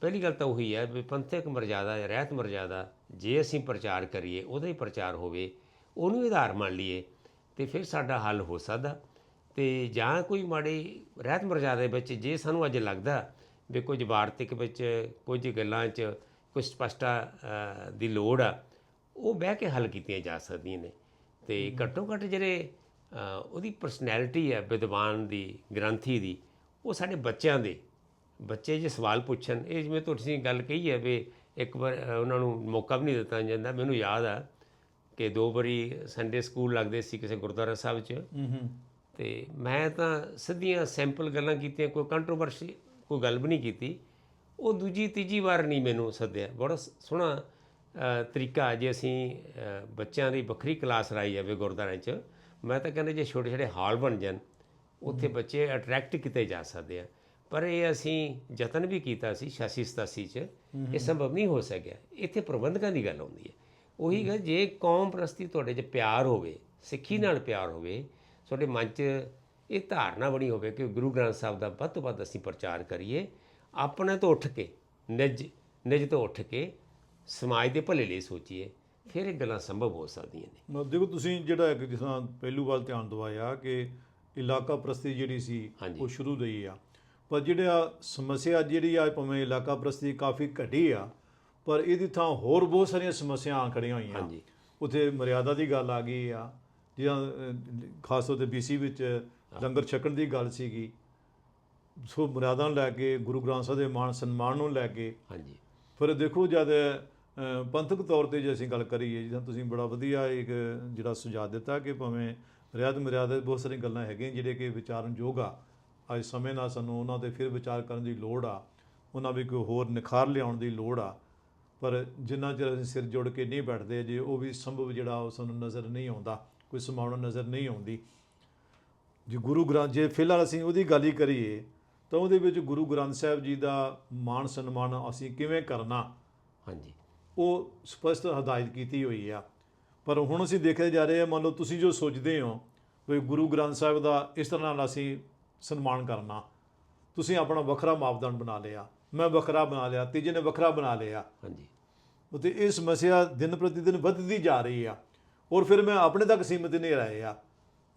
ਪਹਿਲੀ ਗੱਲ ਤਾਂ ਉਹੀ ਹੈ ਵੀ ਪੰਥਕ ਮਰਜ਼ਾਦਾ ਜਾਂ ਰਹਿਤ ਮਰਜ਼ਾਦਾ, ਜੇ ਅਸੀਂ ਪ੍ਰਚਾਰ ਕਰੀਏ, ਉਹਦਾ ਹੀ ਪ੍ਰਚਾਰ ਹੋਵੇ, ਉਹਨੂੰ ਹੀ ਆਧਾਰ ਮੰਨ ਲਈਏ, ਤੇ ਫਿਰ ਸਾਡਾ ਹੱਲ ਹੋ ਸਕਦਾ। ਤੇ ਜਾਂ ਕੋਈ ਮਾੜੀ ਰਹਿਤ ਮਰਜ਼ਾਦੇ ਵਿੱਚ ਜੇ ਸਾਨੂੰ ਅੱਜ ਲੱਗਦਾ ਵੀ ਕੁਝ ਵਾਰਤਕ ਵਿੱਚ ਕੁਝ ਗੱਲਾਂ 'ਚ ਕੁਝ ਸਪਸ਼ਟਾ ਅ, ਦੀ ਲੋੜ ਆ ਉਹ ਬਹਿ ਕੇ ਹੱਲ ਕੀਤੀਆਂ ਜਾ ਸਕਦੀਆਂ ਨੇ। ਤੇ ਘੱਟੋ ਘੱਟ ਜਿਹੜੇ ਉਹਦੀ ਪਰਸਨੈਲਿਟੀ ਹੈ ਵਿਦਵਾਨ ਦੀ ਗ੍ਰੰਥੀ ਦੀ ਉਹ ਸਾਡੇ ਬੱਚਿਆਂ ਦੇ। ਬੱਚੇ ਜੇ ਸਵਾਲ ਪੁੱਛਣ ਇਹ ਜਿਵੇਂ ਤੁਸੀਂ ਗੱਲ ਕਹੀ ਹੈ ਵੀ ਇੱਕ ਵਾਰ ਉਹਨਾਂ ਨੂੰ ਮੌਕਾ ਵੀ ਨਹੀਂ ਦਿੱਤਾ ਜਾਂਦਾ ਮੈਨੂੰ ਯਾਦ ਆ ਕਿ ਦੋ ਵਾਰੀ ਸੰਡੇ ਸਕੂਲ ਲੱਗਦੇ ਸੀ ਕਿਸੇ ਗੁਰਦੁਆਰਾ ਸਾਹਿਬ 'ਚ। ਹੂੰ ਹੂੰ। ਤੇ ਮੈਂ ਤਾਂ ਸਿੱਧੀਆਂ ਸੈਂਪਲ ਗੱਲਾਂ ਕੀਤੀਆਂ ਕੋਈ ਕੰਟਰੋਵਰਸੀ ਕੋਈ ਗੱਲ ਵੀ ਨਹੀਂ ਕੀਤੀ। ਉਹ ਦੂਜੀ ਤੀਜੀ ਵਾਰ ਨਹੀਂ ਮੈਨੂੰ ਸੱਦਿਆ। ਬੜਾ ਸੋਹਣਾ ਤਰੀਕਾ ਜੇ ਅਸੀਂ ਬੱਚਿਆਂ ਦੀ ਵੱਖਰੀ ਕਲਾਸ ਰਾਈ ਜਾਵੇ ਗੁਰਦੁਆਰਿਆਂ 'ਚ। ਮੈਂ ਤਾਂ ਕਹਿੰਦਾ ਜੇ ਛੋਟੇ ਛੋਟੇ ਹਾਲ ਬਣ ਜਾਣ ਉੱਥੇ ਬੱਚੇ ਅਟਰੈਕਟ ਕੀਤੇ ਜਾ ਸਕਦੇ ਆ। ਪਰ ਇਹ ਅਸੀਂ ਯਤਨ ਵੀ ਕੀਤਾ ਸੀ 86 87 'ਚ। ਇਹ ਸੰਭਵ ਨਹੀਂ ਹੋ ਸਕਿਆ। ਇੱਥੇ ਪ੍ਰਬੰਧਕਾਂ ਦੀ ਗੱਲ ਆਉਂਦੀ ਹੈ। ਉਹੀ ਗੱਲ ਜੇ ਕੌਮ ਪ੍ਰਸਤੀ ਤੁਹਾਡੇ 'ਚ ਪਿਆਰ ਹੋਵੇ ਸਿੱਖੀ ਨਾਲ ਪਿਆਰ ਹੋਵੇ ਤੁਹਾਡੇ ਮਨ 'ਚ ਇਹ ਧਾਰਨਾ ਬਣੀ ਹੋਵੇ ਕਿ ਗੁਰੂ ਗ੍ਰੰਥ ਸਾਹਿਬ ਦਾ ਵੱਧ ਤੋਂ ਵੱਧ ਅਸੀਂ ਪ੍ਰਚਾਰ ਕਰੀਏ ਆਪਣੇ ਤੋਂ ਉੱਠ ਕੇ ਨਿਜ ਨਿਜ ਤੋਂ ਉੱਠ ਕੇ ਸਮਾਜ ਦੇ ਭਲੇ ਲਈ ਸੋਚੀਏ ਫਿਰ ਇਹ ਗੱਲਾਂ ਸੰਭਵ ਹੋ ਸਕਦੀਆਂ ਨੇ ਦੇਖੋ ਤੁਸੀਂ ਜਿਹੜਾ ਇੱਕ ਜਿਸ ਤਰ੍ਹਾਂ ਪਹਿਲੂ ਵੱਲ ਧਿਆਨ ਦਵਾਇਆ ਕਿ ਇਲਾਕਾ ਪ੍ਰਸਤੀ ਜਿਹੜੀ ਸੀ। ਉਹ ਸ਼ੁਰੂ ਹੀ ਆ ਪਰ ਜਿਹੜਾ ਸਮੱਸਿਆ ਜਿਹੜੀ ਆ ਭਾਵੇਂ ਇਲਾਕਾ ਪ੍ਰਸਤੀ ਕਾਫੀ ਘਟੀ ਆ ਪਰ ਇਹਦੀ ਥਾਂ ਹੋਰ ਬਹੁਤ ਸਾਰੀਆਂ ਸਮੱਸਿਆ ਆ ਖੜੀਆਂ ਹੋਈਆਂ ਹਾਂਜੀ। ਉਥੇ ਮਰਿਆਦਾ ਦੀ ਗੱਲ ਆ ਗਈ ਆ ਜਾਂ ਅਹ, ਖਾਸ ਤੌਰ ਤੇ ਬੀਸੀ ਵਿੱਚ ਲੰਗਰ ਛਕਣ ਦੀ ਗੱਲ ਸੀਗੀ। ਸੋ ਮਰਿਆਦਾ ਨੂੰ ਲੈ ਕੇ ਗੁਰੂ ਗ੍ਰੰਥ ਸਾਹਿਬ ਦੇ ਮਾਣ ਸਨਮਾਨ ਨੂੰ ਲੈ ਕੇ। ਹਾਂਜੀ। ਫਿਰ ਦੇਖੋ ਜਦ ਪੰਥਕ ਤੌਰ ਤੇ ਜੇ ਅਸੀਂ ਗੱਲ ਕਰੀਏ ਜਿੱਦਾਂ ਤੁਸੀਂ ਬੜਾ ਵਧੀਆ ਇੱਕ ਜਿਹੜਾ ਸੁਝਾਅ ਦਿੱਤਾ ਕਿ ਭਾਵੇਂ ਰਿਆਦ ਮਰਿਆਦਾ ਬਹੁਤ ਸਾਰੀਆਂ ਗੱਲਾਂ ਹੈਗੀਆਂ ਜਿਹੜੇ ਕਿ ਵਿਚਾਰਨ ਯੋਗ ਆ ਅੱਜ ਸਮੇਂ ਨਾਲ ਸਾਨੂੰ ਉਹਨਾਂ ਤੇ ਫਿਰ ਵਿਚਾਰ ਕਰਨ ਦੀ ਲੋੜ ਆ ਉਹਨਾਂ ਵੀ ਕੋਈ ਹੋਰ ਨਿਖਾਰ ਲਿਆਉਣ ਦੀ ਲੋੜ ਆ। ਪਰ ਜਿੰਨਾ ਚਿਰ ਅਸੀਂ ਸਿਰ ਜੋੜ ਕੇ ਨਹੀਂ ਬੈਠਦੇ ਜੇ ਉਹ ਵੀ ਸੰਭਵ ਜਿਹੜਾ ਉਹ ਸਾਨੂੰ ਨਜ਼ਰ ਨਹੀਂ ਆਉਂਦਾ। ਕੋਈ ਸੰਭਾਵਨਾ ਨਜ਼ਰ ਨਹੀਂ ਆਉਂਦੀ। ਜੇ ਗੁਰੂ ਗ੍ਰੰਥ ਜੇ ਫਿਲਹਾਲ ਅਸੀਂ ਉਹਦੀ ਗੱਲ ਹੀ ਕਰੀਏ ਤਾਂ ਉਹਦੇ ਵਿੱਚ ਗੁਰੂ ਗ੍ਰੰਥ ਸਾਹਿਬ ਜੀ ਦਾ ਮਾਣ ਸਨਮਾਨ ਅਸੀਂ ਕਿਵੇਂ ਕਰਨਾ? ਹਾਂਜੀ। ਉਹ ਸਪਸ਼ਟ ਹਦਾਇਤ ਕੀਤੀ ਹੋਈ ਆ। ਪਰ ਹੁਣ ਅਸੀਂ ਦੇਖਦੇ ਜਾ ਰਹੇ ਹਾਂ ਮੰਨ ਲਓ ਤੁਸੀਂ ਜੋ ਸੋਚਦੇ ਹੋ ਵੀ ਗੁਰੂ ਗ੍ਰੰਥ ਸਾਹਿਬ ਦਾ ਇਸ ਤਰ੍ਹਾਂ ਨਾਲ ਅਸੀਂ ਸਨਮਾਨ ਕਰਨਾ। ਤੁਸੀਂ ਆਪਣਾ ਵੱਖਰਾ ਮਾਪਦੰਡ ਬਣਾ ਲਿਆ। ਮੈਂ ਵੱਖਰਾ ਬਣਾ ਲਿਆ ਤੀਜੇ ਨੇ ਵੱਖਰਾ ਬਣਾ ਲਿਆ। ਹਾਂਜੀ। ਉਤੇ ਇਹ ਸਮੱਸਿਆ ਦਿਨ ਪ੍ਰਤੀ ਦਿਨ ਵੱਧਦੀ ਜਾ ਰਹੀ ਆ। ਔਰ ਫਿਰ ਮੈਂ ਆਪਣੇ ਤੱਕ ਸੀਮਿਤ ਨਹੀਂ ਰਹਿ ਆ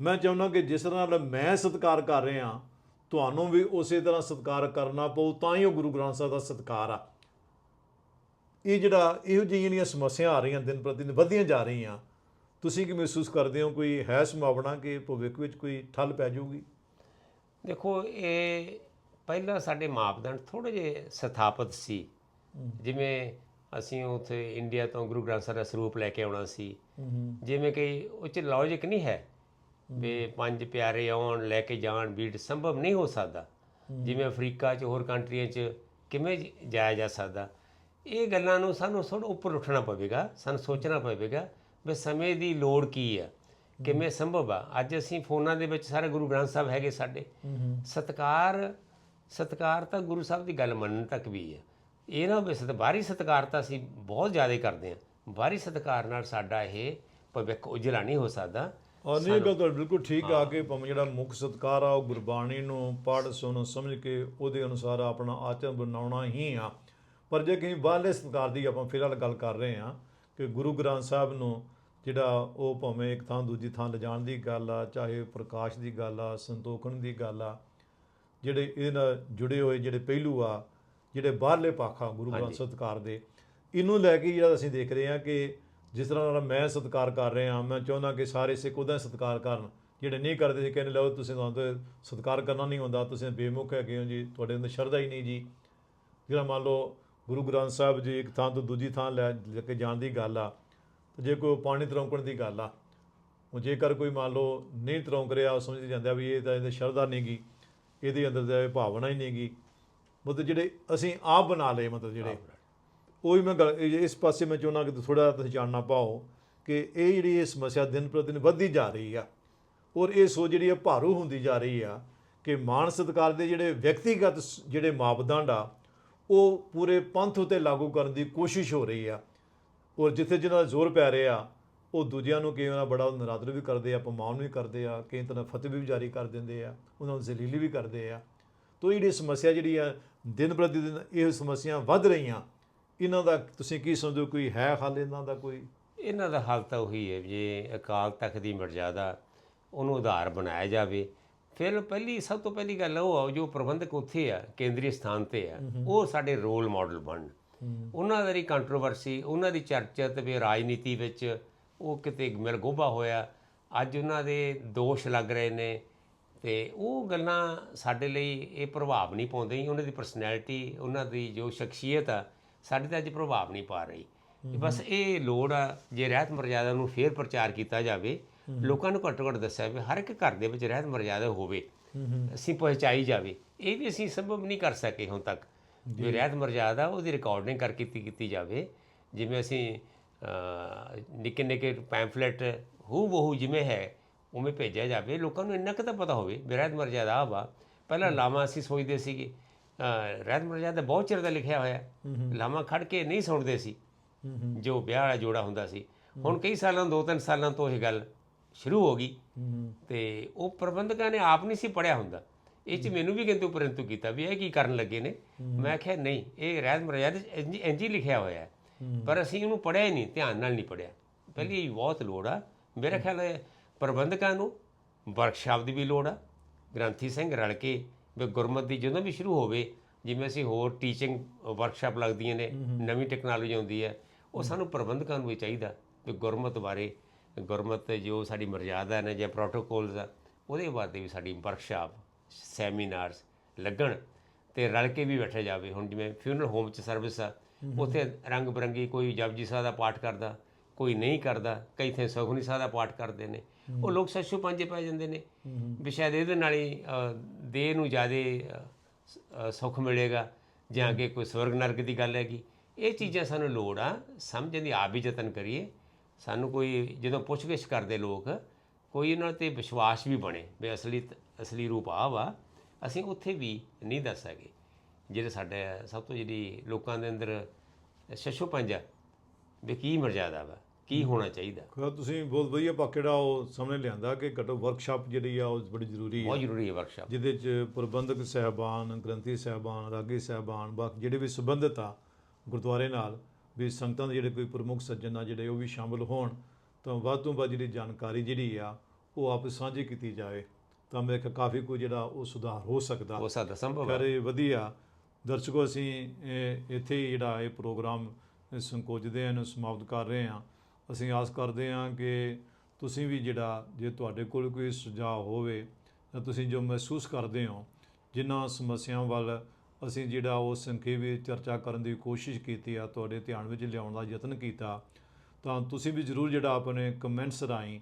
ਮੈਂ ਚਾਹੁੰਦਾ ਕਿ ਜਿਸ ਤਰ੍ਹਾਂ ਨਾਲ ਮੈਂ ਸਤਿਕਾਰ ਕਰ ਰਿਹਾ ਤੁਹਾਨੂੰ ਵੀ ਉਸੇ ਤਰ੍ਹਾਂ ਸਤਿਕਾਰ ਕਰਨਾ ਪਊ ਤਾਂ ਹੀ ਉਹ ਗੁਰੂ ਗ੍ਰੰਥ ਸਾਹਿਬ ਦਾ ਸਤਿਕਾਰ ਆ। ਇਹ ਜਿਹੜਾ ਇਹੋ ਜਿਹੀਆਂ ਜਿਹੜੀਆਂ ਸਮੱਸਿਆ ਆ ਰਹੀਆਂ ਦਿਨ ਪ੍ਰਤੀ ਦਿਨ ਵਧਦੀਆਂ ਜਾ ਰਹੀਆਂ। ਤੁਸੀਂ ਕੀ ਮਹਿਸੂਸ ਕਰਦੇ ਹੋ? ਕੋਈ ਹੈ ਸੰਭਾਵਨਾ ਕਿ ਭਵਿੱਖ ਵਿੱਚ ਕੋਈ ਠੱਲ ਪੈ ਜਾਊਗੀ? ਦੇਖੋ ਇਹ ਪਹਿਲਾਂ ਸਾਡੇ ਮਾਪਦੰਡ ਥੋੜੇ ਜਿਹੇ ਸਥਾਪਿਤ ਸੀ। ਜਿਵੇਂ ਅਸੀਂ ਉੱਥੇ ਇੰਡੀਆ ਤੋਂ ਗੁਰੂ ਗ੍ਰੰਥ ਸਾਹਿਬ ਦਾ ਸਰੂਪ ਲੈ ਕੇ ਆਉਣਾ ਸੀ। ਜਿਵੇਂ ਕਿ ਉਹ ਚ ਲੌਜਿਕ ਨਹੀਂ ਹੈ ਵੀ ਪੰਜ ਪਿਆਰੇ ਆਉਣ ਲੈ ਕੇ ਜਾਣ ਬੀਟ ਸੰਭਵ ਨਹੀਂ ਹੋ ਸਕਦਾ। ਜਿਵੇਂ ਅਫਰੀਕਾ 'ਚ ਹੋਰ ਕੰਟਰੀਆਂ 'ਚ ਕਿਵੇਂ ਜਾਇਆ ਜਾ ਸਕਦਾ। ਇਹ ਗੱਲਾਂ ਨੂੰ ਸਾਨੂੰ ਥੋੜਾ ਉੱਪਰ ਉੱਠਣਾ ਪਵੇਗਾ ਸਾਨੂੰ ਸੋਚਣਾ ਪਵੇਗਾ ਵੀ ਸਮੇਂ ਦੀ ਲੋੜ ਕੀ ਆ ਕਿਵੇਂ ਸੰਭਵ ਆ। ਅੱਜ ਅਸੀਂ ਫੋਨਾਂ ਦੇ ਵਿੱਚ ਸਾਰੇ ਗੁਰੂ ਗ੍ਰੰਥ ਸਾਹਿਬ ਹੈਗੇ ਸਾਡੇ। ਸਤਕਾਰ ਸਤਕਾਰ ਤਾਂ ਗੁਰੂ ਸਾਹਿਬ ਦੀ ਗੱਲ ਮੰਨਣ ਤੱਕ ਵੀ ਹੈ ਇਹ ਨਾ ਸਤ ਬਾਹਰੀ ਸਤਕਾਰ ਤਾਂ ਅਸੀਂ ਬਹੁਤ ਜ਼ਿਆਦਾ ਕਰਦੇ ਹਾਂ। ਬਾਹਰੀ ਸਤਕਾਰ ਨਾਲ ਸਾਡਾ ਇਹ ਭਵਿੱਖ ਉਜਲਾ ਨਹੀਂ ਹੋ ਸਕਦਾ। ਔਰ ਨਹੀਂ ਇਹ ਗੱਲ ਤਾਂ ਬਿਲਕੁਲ ਠੀਕ ਆ ਕਿ ਭਾਵੇਂ ਜਿਹੜਾ ਮੁੱਖ ਸਤਕਾਰ ਆ ਉਹ ਗੁਰਬਾਣੀ ਨੂੰ ਪੜ੍ਹ ਸੁਣ ਸਮਝ ਕੇ ਉਹਦੇ ਅਨੁਸਾਰ ਆਪਣਾ ਆਚਰਨ ਬਣਾਉਣਾ ਹੀ ਆ। ਪਰ ਜੇ ਕਹੀਂ ਬਾਹਰਲੇ ਸਤਕਾਰ ਦੀ ਆਪਾਂ ਫਿਲਹਾਲ ਗੱਲ ਕਰ ਰਹੇ ਆ ਕਿ ਗੁਰੂ ਗ੍ਰੰਥ ਸਾਹਿਬ ਨੂੰ ਜਿਹੜਾ ਉਹ ਭਾਵੇਂ ਇੱਕ ਥਾਂ ਦੂਜੀ ਥਾਂ ਲਿਜਾਣ ਦੀ ਗੱਲ ਆ ਚਾਹੇ ਪ੍ਰਕਾਸ਼ ਦੀ ਗੱਲ ਆ ਸੰਤੋਖਣ ਦੀ ਗੱਲ ਆ ਜਿਹੜੇ ਇਹਦੇ ਨਾਲ ਜੁੜੇ ਹੋਏ ਜਿਹੜੇ ਪਹਿਲੂ ਆ ਜਿਹੜੇ ਬਾਹਰਲੇ ਪਾਖਾ ਗੁਰੂ ਗ੍ਰੰਥ ਸਤਕਾਰ ਦੇ ਇਹਨੂੰ ਲੈ ਕੇ ਜਿਹੜਾ ਅਸੀਂ ਦੇਖ ਰਹੇ ਹਾਂ ਕਿ ਜਿਸ ਤਰ੍ਹਾਂ ਨਾਲ ਮੈਂ ਸਤਕਾਰ ਕਰ ਰਿਹਾ ਮੈਂ ਚਾਹੁੰਦਾ ਕਿ ਸਾਰੇ ਸਿੱਖ ਉਹਦਾ ਸਤਕਾਰ ਕਰਨ। ਜਿਹੜੇ ਨਹੀਂ ਕਰਦੇ ਸੀ ਕਹਿੰਦੇ ਲਓ ਤੁਸੀਂ ਤੁਹਾਨੂੰ ਤਾਂ ਸਤਕਾਰ ਕਰਨਾ ਨਹੀਂ ਹੁੰਦਾ ਤੁਸੀਂ ਬੇਮੁਖ ਹੈਗੇ ਹੋ ਜੀ ਤੁਹਾਡੇ ਅੰਦਰ ਸ਼ਰਧਾ ਹੀ ਨਹੀਂ ਜੀ। ਜਿਹੜਾ ਮੰਨ ਲਓ ਗੁਰੂ ਗ੍ਰੰਥ ਸਾਹਿਬ ਜੀ ਇੱਕ ਥਾਂ ਤੋਂ ਦੂਜੀ ਥਾਂ ਲੈ ਕੇ ਜਾਣ ਦੀ ਗੱਲ ਆ ਤੇ ਜੇ ਕੋਈ ਪਾਣੀ ਤਰੌਂਕਣ ਦੀ ਗੱਲ ਆ ਉਹ ਜੇਕਰ ਕੋਈ ਮੰਨ ਲਓ ਨਹੀਂ ਤਰੌਂਕ ਰਿਹਾ ਉਹ ਸਮਝ ਜਾਂਦਾ ਵੀ ਇਹ ਤਾਂ ਇਹਦੇ ਸ਼ਰਧਾ ਨਹੀਂ ਗੀ ਇਹਦੇ ਅੰਦਰ ਇਹ ਭਾਵਨਾ ਹੀ ਨਹੀਂ ਗੀ। ਮਤਲਬ ਜਿਹੜੇ ਅਸੀਂ ਆਪ ਬਣਾ ਲਏ ਮਤਲਬ ਜਿਹੜੇ ਉਹੀ ਮੈਂ ਗੱਲ ਇਹ- ਇਸ ਪਾਸੇ ਮੈਂ ਚਾਹੁੰਦਾ ਕਿ ਥੋੜਾ ਤੁਸੀਂ ਜਾਣਨਾ ਪਾਓ ਕਿ ਇਹ ਜਿਹੜੀ ਇਹ ਸਮੱਸਿਆ ਦਿਨ ਪ੍ਰਤੀ ਦਿਨ ਵੱਧਦੀ ਜਾ ਰਹੀ ਆ ਔਰ ਇਹ ਸੋਚ ਜਿਹੜੀ ਹੈ ਭਾਰੂ ਹੁੰਦੀ ਜਾ ਰਹੀ ਆ ਕਿ ਮਾਨ ਸਤਕਾਰ ਦੇ ਜਿਹੜੇ ਵਿਅਕਤੀਗਤ ਸ- ਜਿਹੜੇ ਮਾਪਦੰਡ ਆ ਉਹ ਪੂਰੇ ਪੰਥ ਉਤੇ ਲਾਗੂ ਕਰਨ ਦੀ ਕੋਸ਼ਿਸ਼ ਹੋ ਰਹੀ ਆ ਔਰ ਜਿੱਥੇ ਜਿਨ੍ਹਾਂ ਦਾ ਜ਼ੋਰ ਪੈ ਰਿਹਾ ਉਹ ਦੂਜਿਆਂ ਨੂੰ ਕਈ ਵਾਰ ਬੜਾ ਨਰਾਦਰ ਵੀ ਕਰਦੇ ਆ ਅਪਮਾਨ ਵੀ ਕਰਦੇ ਆ ਕਈ ਤਰ੍ਹਾਂ ਫਤਿਹ ਵੀ ਜਾਰੀ ਕਰ ਦਿੰਦੇ ਆ ਉਹਨਾਂ ਨੂੰ ਜ਼ਲੀਲ ਵੀ ਕਰਦੇ ਆ। ਤੋ ਇਹ ਜਿਹੜੀ ਸਮੱਸਿਆ ਜਿਹੜੀ ਆ ਦਿਨ ਪ੍ਰਤੀ ਦਿਨ ਇਹ ਸਮੱਸਿਆ ਵੱਧ ਰਹੀਆਂ। ਇਹਨਾਂ ਦਾ ਤੁਸੀਂ ਕੀ ਸਮਝਦੇ ਹੋ ਕੋਈ ਹੈ ਹੱਲ ਇਹਨਾਂ ਦਾ ਕੋਈ? ਇਹਨਾਂ ਦਾ ਹਾਲ ਤਾਂ ਉਹੀ ਹੈ ਜੇ ਅਕਾਲ ਤਖਤ ਦੀ ਮਰਜ਼ਾਦਾ ਉਹਨੂੰ ਆਧਾਰ ਬਣਾਇਆ ਜਾਵੇ। ਫਿਰ ਪਹਿਲੀ ਸਭ ਤੋਂ ਪਹਿਲੀ ਗੱਲ ਉਹ ਆ ਜੋ ਪ੍ਰਬੰਧਕ ਉੱਥੇ ਆ ਕੇਂਦਰੀ ਸਥਾਨ ਤੇ ਆ ਉਹ ਸਾਡੇ ਰੋਲ ਮਾਡਲ ਬਣਨ ਉਹਨਾਂ ਦੀ ਕੰਟਰੋਵਰਸੀ ਉਹਨਾਂ ਦੀ ਚਰਚਾ ਵੀ ਰਾਜਨੀਤੀ ਵਿੱਚ ਉਹ ਕਿਤੇ ਮਿਲਗੋਭਾ ਹੋਇਆ। ਅੱਜ ਉਹਨਾਂ ਦੇ ਦੋਸ਼ ਲੱਗ ਰਹੇ ਨੇ। ਤੇ ਉਹ ਗੱਲਾਂ ਸਾਡੇ ਲਈ ਇਹ ਪ੍ਰਭਾਵ ਨਹੀਂ ਪਾਉਂਦੇ ਉਹਨਾਂ ਦੀ ਪਰਸਨੈਲਿਟੀ ਉਹਨਾਂ ਦੀ ਜੋ ਸ਼ਖਸੀਅਤ ਆ ਸਾਡੇ ਤੇ ਅੱਜ ਪ੍ਰਭਾਵ ਨਹੀਂ ਪਾ ਰਹੀ। ਬਸ ਇਹ ਲੋੜ ਆ ਜੇ ਰਹਿਤ ਮਰਜ਼ਾਦਾ ਨੂੰ ਫੇਰ ਪ੍ਰਚਾਰ ਕੀਤਾ ਜਾਵੇ ਲੋਕਾਂ ਨੂੰ ਘੱਟੋ ਘੱਟ ਦੱਸਿਆ ਵੀ ਹਰ ਇੱਕ ਘਰ ਦੇ ਵਿੱਚ ਰਹਿਤ ਮਰਜ਼ਾਦਾ ਹੋਵੇ ਅਸੀਂ ਪਹੁੰਚਾਈ ਜਾਵੇ ਇਹ ਵੀ ਅਸੀਂ ਸੰਭਵ ਨਹੀਂ ਕਰ ਸਕੇ ਹੁਣ ਤੱਕ। ਵੀ ਰਹਿਤ ਮਰਜ਼ਾਦਾ ਉਹਦੀ ਰਿਕਾਰਡਿੰਗ ਕਰ ਕੀਤੀ ਕੀਤੀ ਜਾਵੇ ਜਿਵੇਂ ਅਸੀਂ ਨਿੱਕੇ ਨਿੱਕੇ ਪੈਂਫਲੇਟ ਹੂ ਬਹੂ ਜਿਵੇਂ ਹੈ ਉਵੇਂ ਭੇਜਿਆ ਜਾਵੇ ਲੋਕਾਂ ਨੂੰ ਇੰਨਾ ਕੁ ਤਾਂ ਪਤਾ ਹੋਵੇ ਰਹਿਤ ਮਰਜ਼ਾਦਾ ਵਾ ਪਹਿਲਾਂ ਲਾਮਾ ਅਸੀਂ ਸੋਚਦੇ ਸੀਗੇ। ਰਹਿਤ ਮਰਜ਼ਾਦਾ ਬਹੁਤ ਚਿਰ ਦਾ ਲਿਖਿਆ ਹੋਇਆ। ਲਾਮਾ ਖੜ ਕੇ ਨਹੀਂ ਸੁਣਦੇ ਸੀ। ਜੋ ਵਿਆਹ ਵਾਲਾ ਜੋੜਾ ਹੁੰਦਾ ਸੀ। ਹੁਣ ਕਈ ਸਾਲਾਂ ਦੋ ਤਿੰਨ ਸਾਲਾਂ ਤੋਂ ਇਹ ਗੱਲ ਸ਼ੁਰੂ ਹੋ ਗਈ। ਤੇ ਉਹ ਪ੍ਰਬੰਧਕਾਂ ਨੇ ਆਪ ਨਹੀਂ ਸੀ ਪੜਿਆ ਹੁੰਦਾ। ਇਹ ਚ ਮੈਨੂੰ ਵੀ ਕਿੰਤੂ ਪਰੰਤੂ ਕੀਤਾ ਵੀ ਇਹ ਕੀ ਕਰਨ ਲੱਗੇ ਨੇ? ਮੈਂ ਕਿਹਾ ਨਹੀਂ ਇਹ ਰਹਿਤ ਮਰਜ਼ਾਦਾ ਇੰਜ ਹੀ ਲਿਖਿਆ ਹੋਇਆ ਹੈ। ਪਰ ਅਸੀਂ ਉਹਨੂੰ ਪੜਿਆ ਹੀ ਨਹੀਂ ਧਿਆਨ ਨਾਲ ਨਹੀਂ ਪੜਿਆ ਪਹਿਲੀ ਇਹ ਬਹੁਤ ਲੋੜ ਆ। ਮੇਰੇ ਖਿਆਲ ਹੈ ਪ੍ਰਬੰਧਕਾਂ ਨੂੰ ਵਰਕਸ਼ਾਪ ਦੀ ਵੀ ਲੋੜ ਆ। ਗ੍ਰੰਥੀ ਸਿੰਘ ਰਲ ਕੇ ਵੀ ਗੁਰਮਤ ਦੀ ਜਦੋਂ ਵੀ ਸ਼ੁਰੂ ਹੋਵੇ ਜਿਵੇਂ ਅਸੀਂ ਹੋਰ ਟੀਚਿੰਗ ਵਰਕਸ਼ਾਪ ਲੱਗਦੀਆਂ ਨੇ ਨਵੀਂ ਟੈਕਨੋਲੋਜੀ ਆਉਂਦੀ ਹੈ ਉਹ ਸਾਨੂੰ ਪ੍ਰਬੰਧਕਾਂ ਨੂੰ ਵੀ ਚਾਹੀਦਾ ਵੀ ਗੁਰਮਤ ਬਾਰੇ ਗੁਰਮਤ ਜੋ ਸਾਡੀ ਮਰਜ਼ਾਦਾ ਨੇ ਜਾਂ ਪ੍ਰੋਟੋਕੋਲਸ ਆ ਉਹਦੇ ਬਾਰੇ ਵੀ ਸਾਡੀ ਵਰਕਸ਼ਾਪ ਸੈਮੀਨਾਰਸ ਲੱਗਣ ਤੇ ਰਲ ਕੇ ਵੀ ਬੈਠਿਆ ਜਾਵੇ। ਹੁਣ ਜਿਵੇਂ ਫਿਊਨਰਲ ਹੋਮ ਚ ਸਰਵਿਸ ਆ ਉੱਥੇ ਰੰਗ ਬਰੰਗੀ ਕੋਈ ਜਪਜੀ ਸਾਹਿਬ ਦਾ ਪਾਠ ਕਰਦਾ ਕੋਈ ਨਹੀਂ ਕਰਦਾ ਕਈ ਥਾਂ ਸੁਖਮਨੀ ਸਾਹਿਬ ਦਾ ਪਾਠ ਕਰਦੇ ਨੇ ਉਹ ਲੋਕ ਸੱਚੂ ਪੰਜੇ ਪੈ ਜਾਂਦੇ ਨੇ। ਵੀ ਸ਼ਾਇਦ ਇਹਦੇ ਨਾਲ ਹੀ ਦੇਹ ਨੂੰ ਜ਼ਿਆਦਾ ਸੁੱਖ ਮਿਲੇਗਾ ਜਾਂ ਕਿ ਕੋਈ ਸਵਰਗ ਨਰਕ ਦੀ ਗੱਲ ਹੈਗੀ। ਇਹ ਚੀਜ਼ਾਂ ਸਾਨੂੰ ਲੋੜ ਆ। ਸਮਝਣ ਦੀ ਆਪ ਵੀ ਯਤਨ ਕਰੀਏ। ਸਾਨੂੰ ਕੋਈ ਜਦੋਂ ਪੁੱਛਗਿੱਛ ਕਰਦੇ ਲੋਕ ਕੋਈ ਇਹਨਾਂ ਤੇ ਵਿਸ਼ਵਾਸ ਵੀ ਬਣੇ ਵੀ ਅਸਲੀ ਅਸਲੀ ਰੂਪ ਆ ਵਾ। ਅਸੀਂ ਉੱਥੇ ਵੀ ਨਹੀਂ ਦੱਸ ਸਕੇ ਜਿਹੜੇ ਸਾਡੇ ਸਭ ਤੋਂ ਜਿਹੜੀ ਲੋਕਾਂ ਦੇ ਅੰਦਰ ਸ਼ਸ਼ੋ ਪੰਜਾ ਵੀ ਕੀ ਮਰਜ਼ਾਦਾ ਵਾ। ਕੀ ਹੋਣਾ ਚਾਹੀਦਾ? ਖੁਦਾ ਤੁਸੀਂ ਬਹੁਤ ਵਧੀਆ ਪਾਕੇੜਾ ਉਹ ਸਾਹਮਣੇ ਲਿਆਂਦਾ ਕਿ ਘਟੋ ਵਰਕਸ਼ਾਪ ਜਿਹੜੀ ਆ ਉਹ ਬੜੀ ਜ਼ਰੂਰੀ ਹੈ ਬਹੁਤ ਜ਼ਰੂਰੀ ਹੈ ਵਰਕਸ਼ਾਪ ਜਿਹਦੇ ਚ ਪ੍ਰਬੰਧਕ ਸਹਿਬਾਨ ਗ੍ਰੰਥੀ ਸਹਿਬਾਨ ਰਾਗੀ ਸਹਿਬਾਨ ਬਾਕੀ ਜਿਹੜੇ ਵੀ ਸੰਬੰਧਿਤ ਆ ਗੁਰਦੁਆਰੇ ਨਾਲ ਵੀ ਸੰਗਤਾਂ ਦੇ ਜਿਹੜੇ ਕੋਈ ਪ੍ਰਮੁੱਖ ਸੱਜਣ ਆ ਜਿਹੜੇ ਉਹ ਵੀ ਸ਼ਾਮਲ ਹੋਣ ਤਾਂ ਵੱਧ ਤੋਂ ਵੱਧ ਜਿਹੜੀ ਜਾਣਕਾਰੀ ਜਿਹੜੀ ਆ ਉਹ ਆਪਸ ਸਾਂਝੀ ਕੀਤੀ ਜਾਵੇ। ਤਾਂ ਮੇਰੇ ਖਿਆਲ ਕਾਫੀ ਕੋਈ ਜਿਹੜਾ ਉਹ ਸੁਧਾਰ ਹੋ ਸਕਦਾ। ਹੋ ਸਕਦਾ ਸੰਭਵ ਹੈ ਖੈਰ ਵਧੀਆ। ਦਰਸ਼ਕੋ ਅਸੀਂ ਇੱਥੇ ਜਿਹੜਾ ਇਹ ਪ੍ਰੋਗਰਾਮ ਸੰਕੋਚਦੇ ਹਾਂ ਸਮਾਪਤ ਕਰ ਰਹੇ ਹਾਂ। ਅਸੀਂ ਆਸ ਕਰਦੇ ਹਾਂ ਕਿ ਤੁਸੀਂ ਵੀ ਜਿਹੜਾ, ਜੇ ਤੁਹਾਡੇ ਕੋਲ ਕੋਈ ਸੁਝਾਅ ਹੋਵੇ ਜਾਂ ਤੁਸੀਂ ਜੋ ਮਹਿਸੂਸ ਕਰਦੇ ਹੋ, ਜਿਨ੍ਹਾਂ ਸਮੱਸਿਆਵਾਂ ਵੱਲ ਅਸੀਂ ਜਿਹੜਾ ਉਹ ਸੰਖੇਪ ਵਿੱਚ ਚਰਚਾ ਕਰਨ ਦੀ ਕੋਸ਼ਿਸ਼ ਕੀਤੀ ਆ, ਤੁਹਾਡੇ ਧਿਆਨ ਵਿੱਚ ਲਿਆਉਣ ਦਾ ਯਤਨ ਕੀਤਾ, ਤਾਂ ਤੁਸੀਂ ਵੀ ਜ਼ਰੂਰ ਜਿਹੜਾ ਆਪਣੇ ਕਮੈਂਟਸ ਰਾਹੀਂ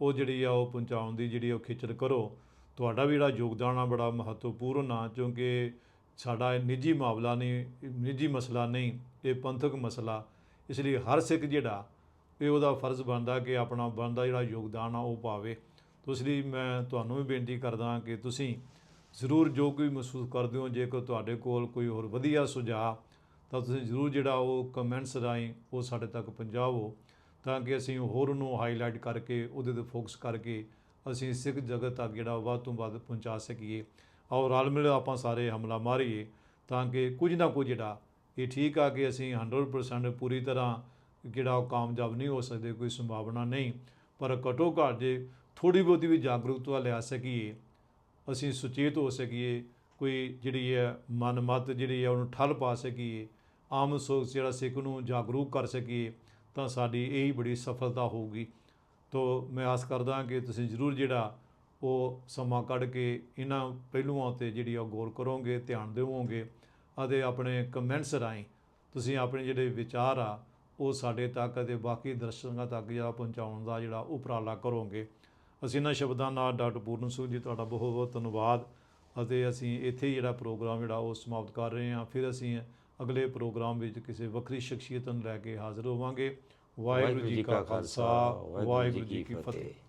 ਉਹ ਜਿਹੜੀ ਆ, ਉਹ ਪਹੁੰਚਾਉਣ ਦੀ ਜਿਹੜੀ ਉਹ ਖੇਚਲ ਕਰੋ। ਤੁਹਾਡਾ ਵੀ ਜਿਹੜਾ ਯੋਗਦਾਨ ਆ, ਬੜਾ ਮਹੱਤਵਪੂਰਨ ਆ, ਕਿਉਂਕਿ ਸਾਡਾ ਇਹ ਨਿੱਜੀ ਮਾਮਲਾ ਨਹੀਂ, ਨਿੱਜੀ ਮਸਲਾ ਨਹੀਂ, ਇਹ ਪੰਥਕ ਮਸਲਾ। ਇਸ ਲਈ ਹਰ ਸਿੱਖ ਜਿਹੜਾ ਇਹ ਉਹਦਾ ਫਰਜ਼ ਬਣਦਾ ਕਿ ਆਪਣਾ ਬਣਦਾ ਜਿਹੜਾ ਯੋਗਦਾਨ ਆ ਉਹ ਪਾਵੇ। ਤੋ ਲਈ ਮੈਂ ਤੁਹਾਨੂੰ ਵੀ ਬੇਨਤੀ ਕਰਦਾ ਕਿ ਤੁਸੀਂ ਜ਼ਰੂਰ ਜੋ ਕੋਈ ਮਹਿਸੂਸ ਕਰਦੇ ਹੋ, ਜੇਕਰ ਤੁਹਾਡੇ ਕੋਲ ਕੋਈ ਹੋਰ ਵਧੀਆ ਸੁਝਾਅ, ਤਾਂ ਤੁਸੀਂ ਜ਼ਰੂਰ ਜਿਹੜਾ ਉਹ ਕਮੈਂਟਸ ਰਾਹੀਂ ਉਹ ਸਾਡੇ ਤੱਕ ਪਹੁੰਚਾਓ ਤਾਂ ਕਿ ਅਸੀਂ ਹੋਰ ਉਹਨੂੰ ਹਾਈਲਾਈਟ ਕਰਕੇ, ਉਹਦੇ ਤੇ ਫੋਕਸ ਕਰਕੇ ਅਸੀਂ ਸਿੱਖ ਜਗਤ ਤੱਕ ਜਿਹੜਾ ਵੱਧ ਤੋਂ ਵੱਧ ਪਹੁੰਚਾ ਸਕੀਏ। ਔਰ ਰਲ ਮਿਲ ਆਪਾਂ ਸਾਰੇ ਹਮਲਾ ਮਾਰੀਏ, ਤਾਂ ਕਿ ਕੁਝ ਨਾ ਕੁਝ ਜਿਹੜਾ ਇਹ ਠੀਕ ਆ ਕਿ ਅਸੀਂ 100% ਪੂਰੀ ਤਰ੍ਹਾਂ ਜਿਹੜਾ ਉਹ ਕਾਮਯਾਬ ਨਹੀਂ ਹੋ ਸਕਦੇ, ਕੋਈ ਸੰਭਾਵਨਾ ਨਹੀਂ। ਪਰ ਘਟੋ ਘੱਟ ਜੇ ਥੋੜੀ ਬਹੁਤੀ ਵੀ ਜਾਗਰੂਕਤਾ ਲਿਆ ਸਕੀਏ, ਅਸੀਂ ਸੁਚੇਤ ਹੋ ਸਕੀਏ, ਕੋਈ ਜਿਹੜੀ ਹੈ ਮਨਮਤ ਜਿਹੜੀ ਹੈ ਉਹਨੂੰ ਠੱਲ ਪਾ ਸਕੀਏ, ਆਮ ਸੋਚ ਜਿਹੜਾ ਸਿੱਖ ਨੂੰ ਜਾਗਰੂਕ ਕਰ ਸਕੀਏ, ਤਾਂ ਸਾਡੀ ਇਹ ਹੀ ਬੜੀ ਸਫਲਤਾ ਹੋਊਗੀ। ਤੋ ਮੈਂ ਆਸ ਕਰਦਾ ਕਿ ਤੁਸੀਂ ਜ਼ਰੂਰ ਜਿਹੜਾ ਉਹ ਸਮਾਂ ਕੱਢ ਕੇ ਇਹਨਾਂ ਪਹਿਲੂਆਂ ਤੇ ਜਿਹੜੀ ਉਹ ਗੌਰ ਕਰੋਗੇ, ਧਿਆਨ ਦੇਵੋਗੇ ਅਤੇ ਆਪਣੇ ਕਮੈਂਟਸ ਰਾਹੀਂ ਤੁਸੀਂ ਆਪਣੇ ਜਿਹੜੇ ਵਿਚਾਰ ਆ ਉਹ ਸਾਡੇ ਤੱਕ ਅਤੇ ਬਾਕੀ ਦਰਸ਼ਕਾਂ ਤੱਕ ਜਿਹੜਾ ਪਹੁੰਚਾਉਣ ਦਾ ਜਿਹੜਾ ਉਪਰਾਲਾ ਕਰੋਗੇ। ਅਸੀਂ ਇਹਨਾਂ ਸ਼ਬਦਾਂ ਨਾਲ ਡਾਕਟਰ ਪੂਰਨ ਸਿੰਘ ਜੀ, ਤੁਹਾਡਾ ਬਹੁਤ ਬਹੁਤ ਧੰਨਵਾਦ ਅਤੇ ਅਸੀਂ ਇੱਥੇ ਹੀ ਜਿਹੜਾ ਪ੍ਰੋਗਰਾਮ ਜਿਹੜਾ ਉਹ ਸਮਾਪਤ ਕਰ ਰਹੇ ਹਾਂ। ਫਿਰ ਅਸੀਂ ਅਗਲੇ ਪ੍ਰੋਗਰਾਮ ਵਿੱਚ ਕਿਸੇ ਵੱਖਰੀ ਸ਼ਖਸੀਅਤ ਨੂੰ ਲੈ ਕੇ ਹਾਜ਼ਰ ਹੋਵਾਂਗੇ। ਵਾਹਿਗੁਰੂ ਜੀ ਕਾ ਖਾਲਸਾ, ਵਾਹਿਗੁਰੂ ਜੀ ਕੀ ਫਤਿਹ।